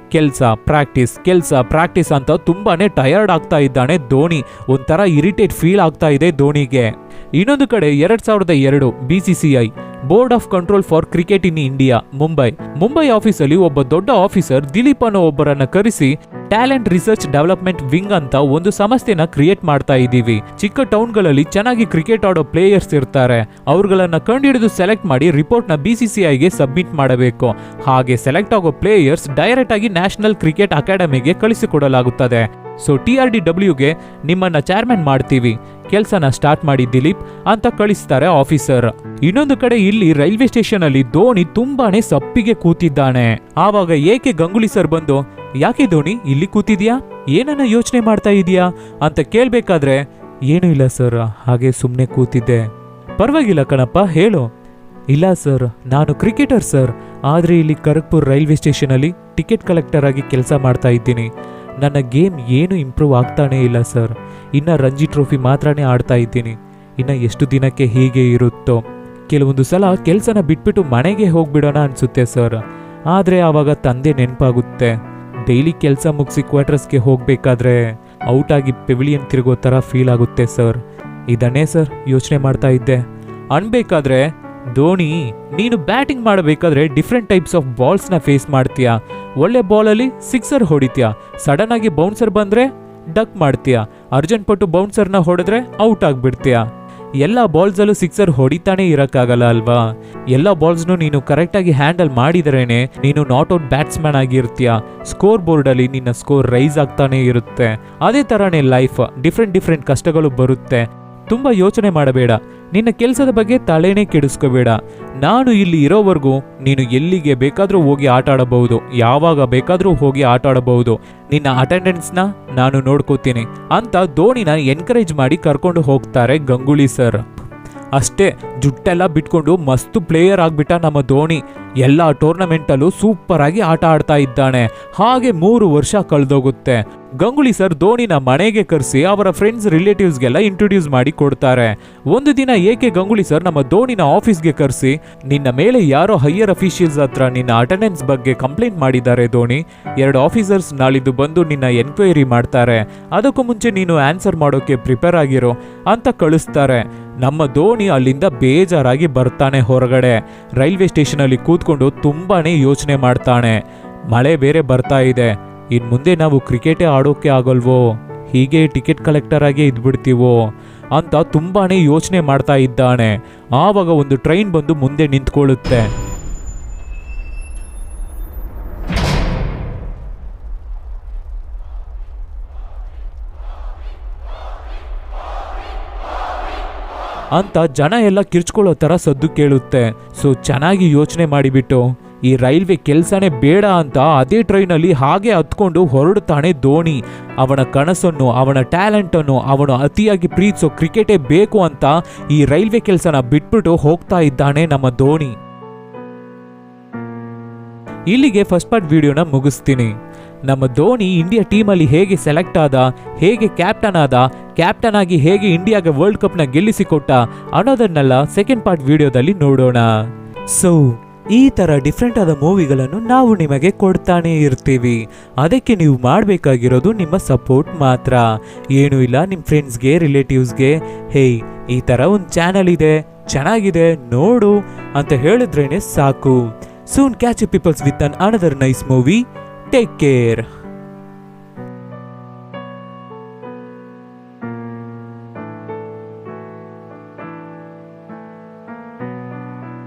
ಕೆಲಸ ಪ್ರಾಕ್ಟೀಸ್ ಕೆಲಸ ಪ್ರಾಕ್ಟೀಸ್ ಅಂತ ತುಂಬಾನೇ ಟಯರ್ಡ್ ಆಗ್ತಾ ಇದ್ದಾನೆ ಧೋನಿ. ಒಂಥರ ಇರಿಟೇಟ್ ಫೀಲ್ ಆಗ್ತಾ ಇದೆ ಧೋನಿಗೆ. ಇನ್ನೊಂದು ಕಡೆ ಎರಡ್ ಸಾವಿರದ ಎರಡು B C C I board of control for cricket in India Mumbai Mumbai ಆಫೀಸಲ್ಲಿ ಒಬ್ಬ ದೊಡ್ಡ ಆಫೀಸರ್ ದಿಲೀಪ್ ಅನ್ನೋ ಒಬ್ಬರನ್ನ ಕರೆಸಿ ಟ್ಯಾಲೆಂಟ್ ರಿಸರ್ಚ್ ಡೆವಲಪ್ಮೆಂಟ್ ವಿಂಗ್ ಅಂತ ಒಂದು ಸಂಸ್ಥೆನ ಕ್ರಿಯೇಟ್ ಮಾಡ್ತಾ ಇದ್ದೀವಿ. ಚಿಕ್ಕ ಟೌನ್ಗಳಲ್ಲಿ ಚೆನ್ನಾಗಿ ಕ್ರಿಕೆಟ್ ಆಡೋ ಪ್ಲೇಯರ್ಸ್ ಇರ್ತಾರೆ. ಅವ್ರುಗಳನ್ನ ಕಂಡುಹಿಡಿದು ಸೆಲೆಕ್ಟ್ ಮಾಡಿ ರಿಪೋರ್ಟ್ನ ನ ಬಿಸಿಸಿಐ ಸಿ ಸಬ್ಮಿಟ್ ಮಾಡಬೇಕು. ಹಾಗೆ ಸೆಲೆಕ್ಟ್ ಆಗೋ ಪ್ಲೇಯರ್ಸ್ ಡೈರೆಕ್ಟ್ ಆಗಿ ನ್ಯಾಷನಲ್ ಕ್ರಿಕೆಟ್ ಅಕಾಡೆಮಿಗೆ ಕಳಿಸಿಕೊಡಲಾಗುತ್ತದೆ. ಸೊ ಟಿ ಆರ್ ಡಿ ಡಬ್ಲ್ಯೂಗೆ ನಿಮ್ಮನ್ನ ಚೇರ್ಮನ್ ಮಾಡ್ತೀವಿ. ಕೆಲಸನ ಸ್ಟಾರ್ಟ್ ಮಾಡಿ ದಿಲೀಪ್ ಅಂತ ಕಳಿಸ್ತಾರೆ ಆಫೀಸರ್ ಇನ್ನೊಂದು ಕಡೆ ಇಲ್ಲಿ ರೈಲ್ವೆ ಸ್ಟೇಷನ್ ಅಲ್ಲಿ ಧೋನಿ ತುಂಬಾನೇ ಸಪ್ಪಿಗೆ ಕೂತಿದ್ದಾನೆ. ಆವಾಗ ಏಕೆ ಗಂಗುಲಿ ಸರ್ ಬಂದು, ಯಾಕೆ ಧೋನಿ, ಇಲ್ಲಿ ಕೂತಿದ್ಯಾ? ಏನನ್ನ ಯೋಚನೆ ಮಾಡ್ತಾ ಇದೀಯಾ? ಅಂತ ಕೇಳ್ಬೇಕಾದ್ರೆ, ಏನೂ ಇಲ್ಲ ಸರ್ ಹಾಗೆ ಸುಮ್ಮನೆ ಕೂತಿದ್ದೆ. ಪರವಾಗಿಲ್ಲ ಕಣಪ್ಪ, ಹೇಳು. ಇಲ್ಲ ಸರ್ ನಾನು ಕ್ರಿಕೆಟರ್ ಸರ್ ಆದರೆ ಇಲ್ಲಿ ಖರಗ್ಪುರ್ ರೈಲ್ವೆ ಸ್ಟೇಷನಲ್ಲಿ ಟಿಕೆಟ್ ಕಲೆಕ್ಟರ್ ಆಗಿ ಕೆಲಸ ಮಾಡ್ತಾ ಇದ್ದೀನಿ. ನನ್ನ ಗೇಮ್ ಏನು ಇಂಪ್ರೂವ್ ಆಗ್ತಾನೇ ಇಲ್ಲ, ಸರ್. ಇನ್ನು ರಂಜಿ ಟ್ರೋಫಿ ಮಾತ್ರನೇ ಆಡ್ತಾ ಇದ್ದೀನಿ. ಇನ್ನು ಎಷ್ಟು ದಿನಕ್ಕೆ ಹೀಗೆ ಇರುತ್ತೋ? ಕೆಲವೊಂದು ಸಲ ಕೆಲಸನ ಬಿಟ್ಬಿಟ್ಟು ಮನೆಗೆ ಹೋಗ್ಬಿಡೋಣ ಅನಿಸುತ್ತೆ, ಸರ್. ಆದರೆ ಆವಾಗ ತಂದೆ ನೆನಪಾಗುತ್ತೆ. ಡೈಲಿ ಕೆಲಸ ಮುಗಿಸಿ ಕ್ವಾರ್ಟರ್ಸ್ಗೆ ಹೋಗಬೇಕಾದ್ರೆ ಔಟ್ ಆಗಿ ಪೆವಿಲಿಯನ್ ತಿರುಗೋ ಥರ ಫೀಲ್ ಆಗುತ್ತೆ, ಸರ್. ಇದನ್ನೇ, ಸರ್, ಯೋಚನೆ ಮಾಡ್ತಾ ಇದ್ದೆ. ಅನ್ಬೇಕಾದ್ರೆ ಧೋನಿ, ನೀನು ಬ್ಯಾಟಿಂಗ್ ಮಾಡಬೇಕಾದ್ರೆ ಡಿಫ್ರೆಂಟ್ ಟೈಪ್ಸ್ ಆಫ್ ಬಾಲ್ಸ್ನ ಫೇಸ್ ಮಾಡ್ತೀಯಾ? ಒಳ್ಳೆ ಬಾಲಲ್ಲಿ ಸಿಕ್ಸರ್ ಹೊಡಿತೀಯಾ? ಸಡನ್ ಆಗಿ ಬೌನ್ಸರ್ ಬಂದ್ರೆ ಡಕ್ ಮಾಡ್ತೀಯಾ? ಅರ್ಜೆಂಟ್ ಪಟ್ಟು ಬೌನ್ಸರ್ನ ಹೊಡೆದ್ರೆ ಔಟ್ ಆಗ್ಬಿಡ್ತೀಯಾ? ಎಲ್ಲ ಬಾಲ್ಸಲ್ಲೂ ಸಿಕ್ಸರ್ ಹೊಡಿತಾನೆ ಇರೋಕ್ಕಾಗಲ್ಲ ಅಲ್ವಾ? ಎಲ್ಲ ಬಾಲ್ಸ್ನು ನೀನು ಕರೆಕ್ಟಾಗಿ ಹ್ಯಾಂಡಲ್ ಮಾಡಿದ್ರೇನೆ ನೀನು ನಾಟ್ ಔಟ್ ಬ್ಯಾಟ್ಸ್ಮನ್ ಆಗಿರ್ತೀಯ? ಸ್ಕೋರ್ ಬೋರ್ಡಲ್ಲಿ ನಿನ್ನ ಸ್ಕೋರ್ ರೈಸ್ ಆಗ್ತಾನೆ ಇರುತ್ತೆ. ಅದೇ ಥರನೇ ಲೈಫ್ ಡಿಫ್ರೆಂಟ್ ಡಿಫ್ರೆಂಟ್ ಕಷ್ಟಗಳು ಬರುತ್ತೆ. ತುಂಬ ಯೋಚನೆ ಮಾಡಬೇಡ. ನಿನ್ನ ಕೆಲಸದ ಬಗ್ಗೆ ತಲೆನೇ ಕೆಡಿಸ್ಕೋಬೇಡ. ನಾನು ಇಲ್ಲಿ ಇರೋವರೆಗೂ ನೀನು ಎಲ್ಲಿಗೆ ಬೇಕಾದರೂ ಹೋಗಿ ಆಟ ಆಡಬಹುದು. ಯಾವಾಗ ಬೇಕಾದರೂ ಹೋಗಿ ಆಟ ಆಡಬಹುದು. ನಿನ್ನ ಅಟೆಂಡೆನ್ಸ್ನ ನಾನು ನೋಡ್ಕೋತೀನಿ. ಅಂತ ಧೋನಿನ ಎನ್ಕರೇಜ್ ಮಾಡಿ ಕರ್ಕೊಂಡು ಹೋಗ್ತಾರೆ ಗಂಗೂಲಿ ಸರ್ ಅಷ್ಟೇ ಜುಟ್ಟೆಲ್ಲ ಬಿಟ್ಕೊಂಡು ಮಸ್ತು ಪ್ಲೇಯರ್ ಆಗಿಬಿಟ್ಟ ನಮ್ಮ ಧೋನಿ. ಎಲ್ಲ ಟೂರ್ನಮೆಂಟಲ್ಲೂ ಸೂಪರ್ ಆಗಿ ಆಟ ಆಡ್ತಾ ಇದ್ದಾನೆ. ಹಾಗೆ ಮೂರು ವರ್ಷ ಕಳೆದೋಗುತ್ತೆ. ಗಂಗುಳಿ ಸರ್ ಧೋನಿನ ಮನೆಗೆ ಕರೆಸಿ ಅವರ ಫ್ರೆಂಡ್ಸ್ ರಿಲೇಟಿವ್ಸ್ಗೆಲ್ಲ ಇಂಟ್ರೊಡ್ಯೂಸ್ ಮಾಡಿ ಕೊಡ್ತಾರೆ. ಒಂದು ದಿನ ಏಕೆ ಗಂಗುಳಿ ಸರ್ ನಮ್ಮ ಧೋನಿನ ಆಫೀಸ್ಗೆ ಕರೆಸಿ? ನಿನ್ನ ಮೇಲೆ ಯಾರೋ ಹೈಯರ್ ಅಫಿಷಿಯಲ್ಸ್ ಹತ್ರ ನಿನ್ನ ಅಟೆಂಡೆನ್ಸ್ ಬಗ್ಗೆ ಕಂಪ್ಲೇಂಟ್ ಮಾಡಿದ್ದಾರೆ ಧೋನಿ. ಎರಡು ಆಫೀಸರ್ಸ್ ನಾಳಿದ್ದು ಬಂದು ನಿನ್ನ ಎನ್ಕ್ವೈರಿ ಮಾಡ್ತಾರೆ. ಅದಕ್ಕೂ ಮುಂಚೆ ನೀನು ಆನ್ಸರ್ ಮಾಡೋಕ್ಕೆ ಪ್ರಿಪೇರ್ ಆಗಿರೋ ಅಂತ ಕಳಿಸ್ತಾರೆ. ನಮ್ಮ ಧೋನಿ ಅಲ್ಲಿಂದ ಬೇಜಾರಾಗಿ ಬರ್ತಾನೆ ಹೊರಗಡೆ. ರೈಲ್ವೆ ಸ್ಟೇಷನಲ್ಲಿ ಕೂತ್ಕೊಂಡು ತುಂಬಾನೇ ಯೋಚನೆ ಮಾಡ್ತಾನೆ. ಮಳೆ ಬೇರೆ ಬರ್ತಾ ಇದೆ. ಇನ್ ಮುಂದೆ ನಾವು ಕ್ರಿಕೆಟೇ ಆಡೋಕೆ ಆಗಲ್ವೋ? ಹೀಗೆ ಟಿಕೆಟ್ ಕಲೆಕ್ಟರ್ ಆಗಿ ಇದ್ಬಿಡ್ತೀವೋ? ಅಂತ ತುಂಬಾನೇ ಯೋಚನೆ ಮಾಡ್ತಾ ಇದ್ದಾನೆ. ಆವಾಗ ಒಂದು ಟ್ರೈನ್ ಬಂದು ಮುಂದೆ ನಿಂತ್ಕೊಳ್ಳುತ್ತೆ. ಅಂತ ಜನ ಎಲ್ಲ ಕಿರ್ಚ್ಕೊಳ್ಳೋ ಥರ ಸದ್ದು ಕೇಳುತ್ತೆ. ಸೊ ಚೆನ್ನಾಗಿ ಯೋಚನೆ ಮಾಡಿಬಿಟ್ಟು, ಈ ರೈಲ್ವೆ ಕೆಲಸನೇ ಬೇಡ ಅಂತ ಅದೇ ಟ್ರೈನಲ್ಲಿ ಹಾಗೆ ಹತ್ಕೊಂಡು ಹೊರಡ್ತಾನೆ ಧೋನಿ. ಅವನ ಕನಸನ್ನು, ಅವನ ಟ್ಯಾಲೆಂಟನ್ನು, ಅವನು ಅತಿಯಾಗಿ ಪ್ರೀತಿಸೋ ಕ್ರಿಕೆಟೇ ಬೇಕು ಅಂತ ಈ ರೈಲ್ವೆ ಕೆಲಸನ ಬಿಟ್ಬಿಟ್ಟು ಹೋಗ್ತಾ ಇದ್ದಾನೆ ನಮ್ಮ ಧೋನಿ. ಇಲ್ಲಿಗೆ ಫಸ್ಟ್ ಪಾರ್ಟ್ ವಿಡಿಯೋನ ಮುಗಿಸ್ತೀನಿ. ನಮ್ಮ ಧೋನಿ ಇಂಡಿಯಾ ಟೀಮಲ್ಲಿ ಹೇಗೆ ಸೆಲೆಕ್ಟ್ ಆದ, ಹೇಗೆ ಕ್ಯಾಪ್ಟನ್ ಆದ, ಕ್ಯಾಪ್ಟನ್ ಆಗಿ ಹೇಗೆ ಇಂಡಿಯಾಗೆ ವರ್ಲ್ಡ್ ಕಪ್ನ ಗೆಲ್ಲಿಸಿಕೊಟ್ಟ ಅನ್ನೋದನ್ನೆಲ್ಲ ಸೆಕೆಂಡ್ ಪಾರ್ಟ್ ವಿಡಿಯೋದಲ್ಲಿ ನೋಡೋಣ. ಸೊ ಈ ಥರ ಡಿಫ್ರೆಂಟ್ ಆದ ಮೂವಿಗಳನ್ನು ನಾವು ನಿಮಗೆ ಕೊಡ್ತಾನೇ ಇರ್ತೀವಿ. ಅದಕ್ಕೆ ನೀವು ಮಾಡಬೇಕಾಗಿರೋದು ನಿಮ್ಮ ಸಪೋರ್ಟ್ ಮಾತ್ರ. ಏನೂ ಇಲ್ಲ ನಿಮ್ಮ ಫ್ರೆಂಡ್ಸ್ಗೆ ರಿಲೇಟಿವ್ಸ್ಗೆ ಹೇಯ್, ಈ ಥರ ಒಂದು ಚಾನಲ್ ಇದೆ, ಚೆನ್ನಾಗಿದೆ, ನೋಡು ಅಂತ ಹೇಳಿದ್ರೇನೆ ಸಾಕು. Soon catch peoples with an another nice movie take care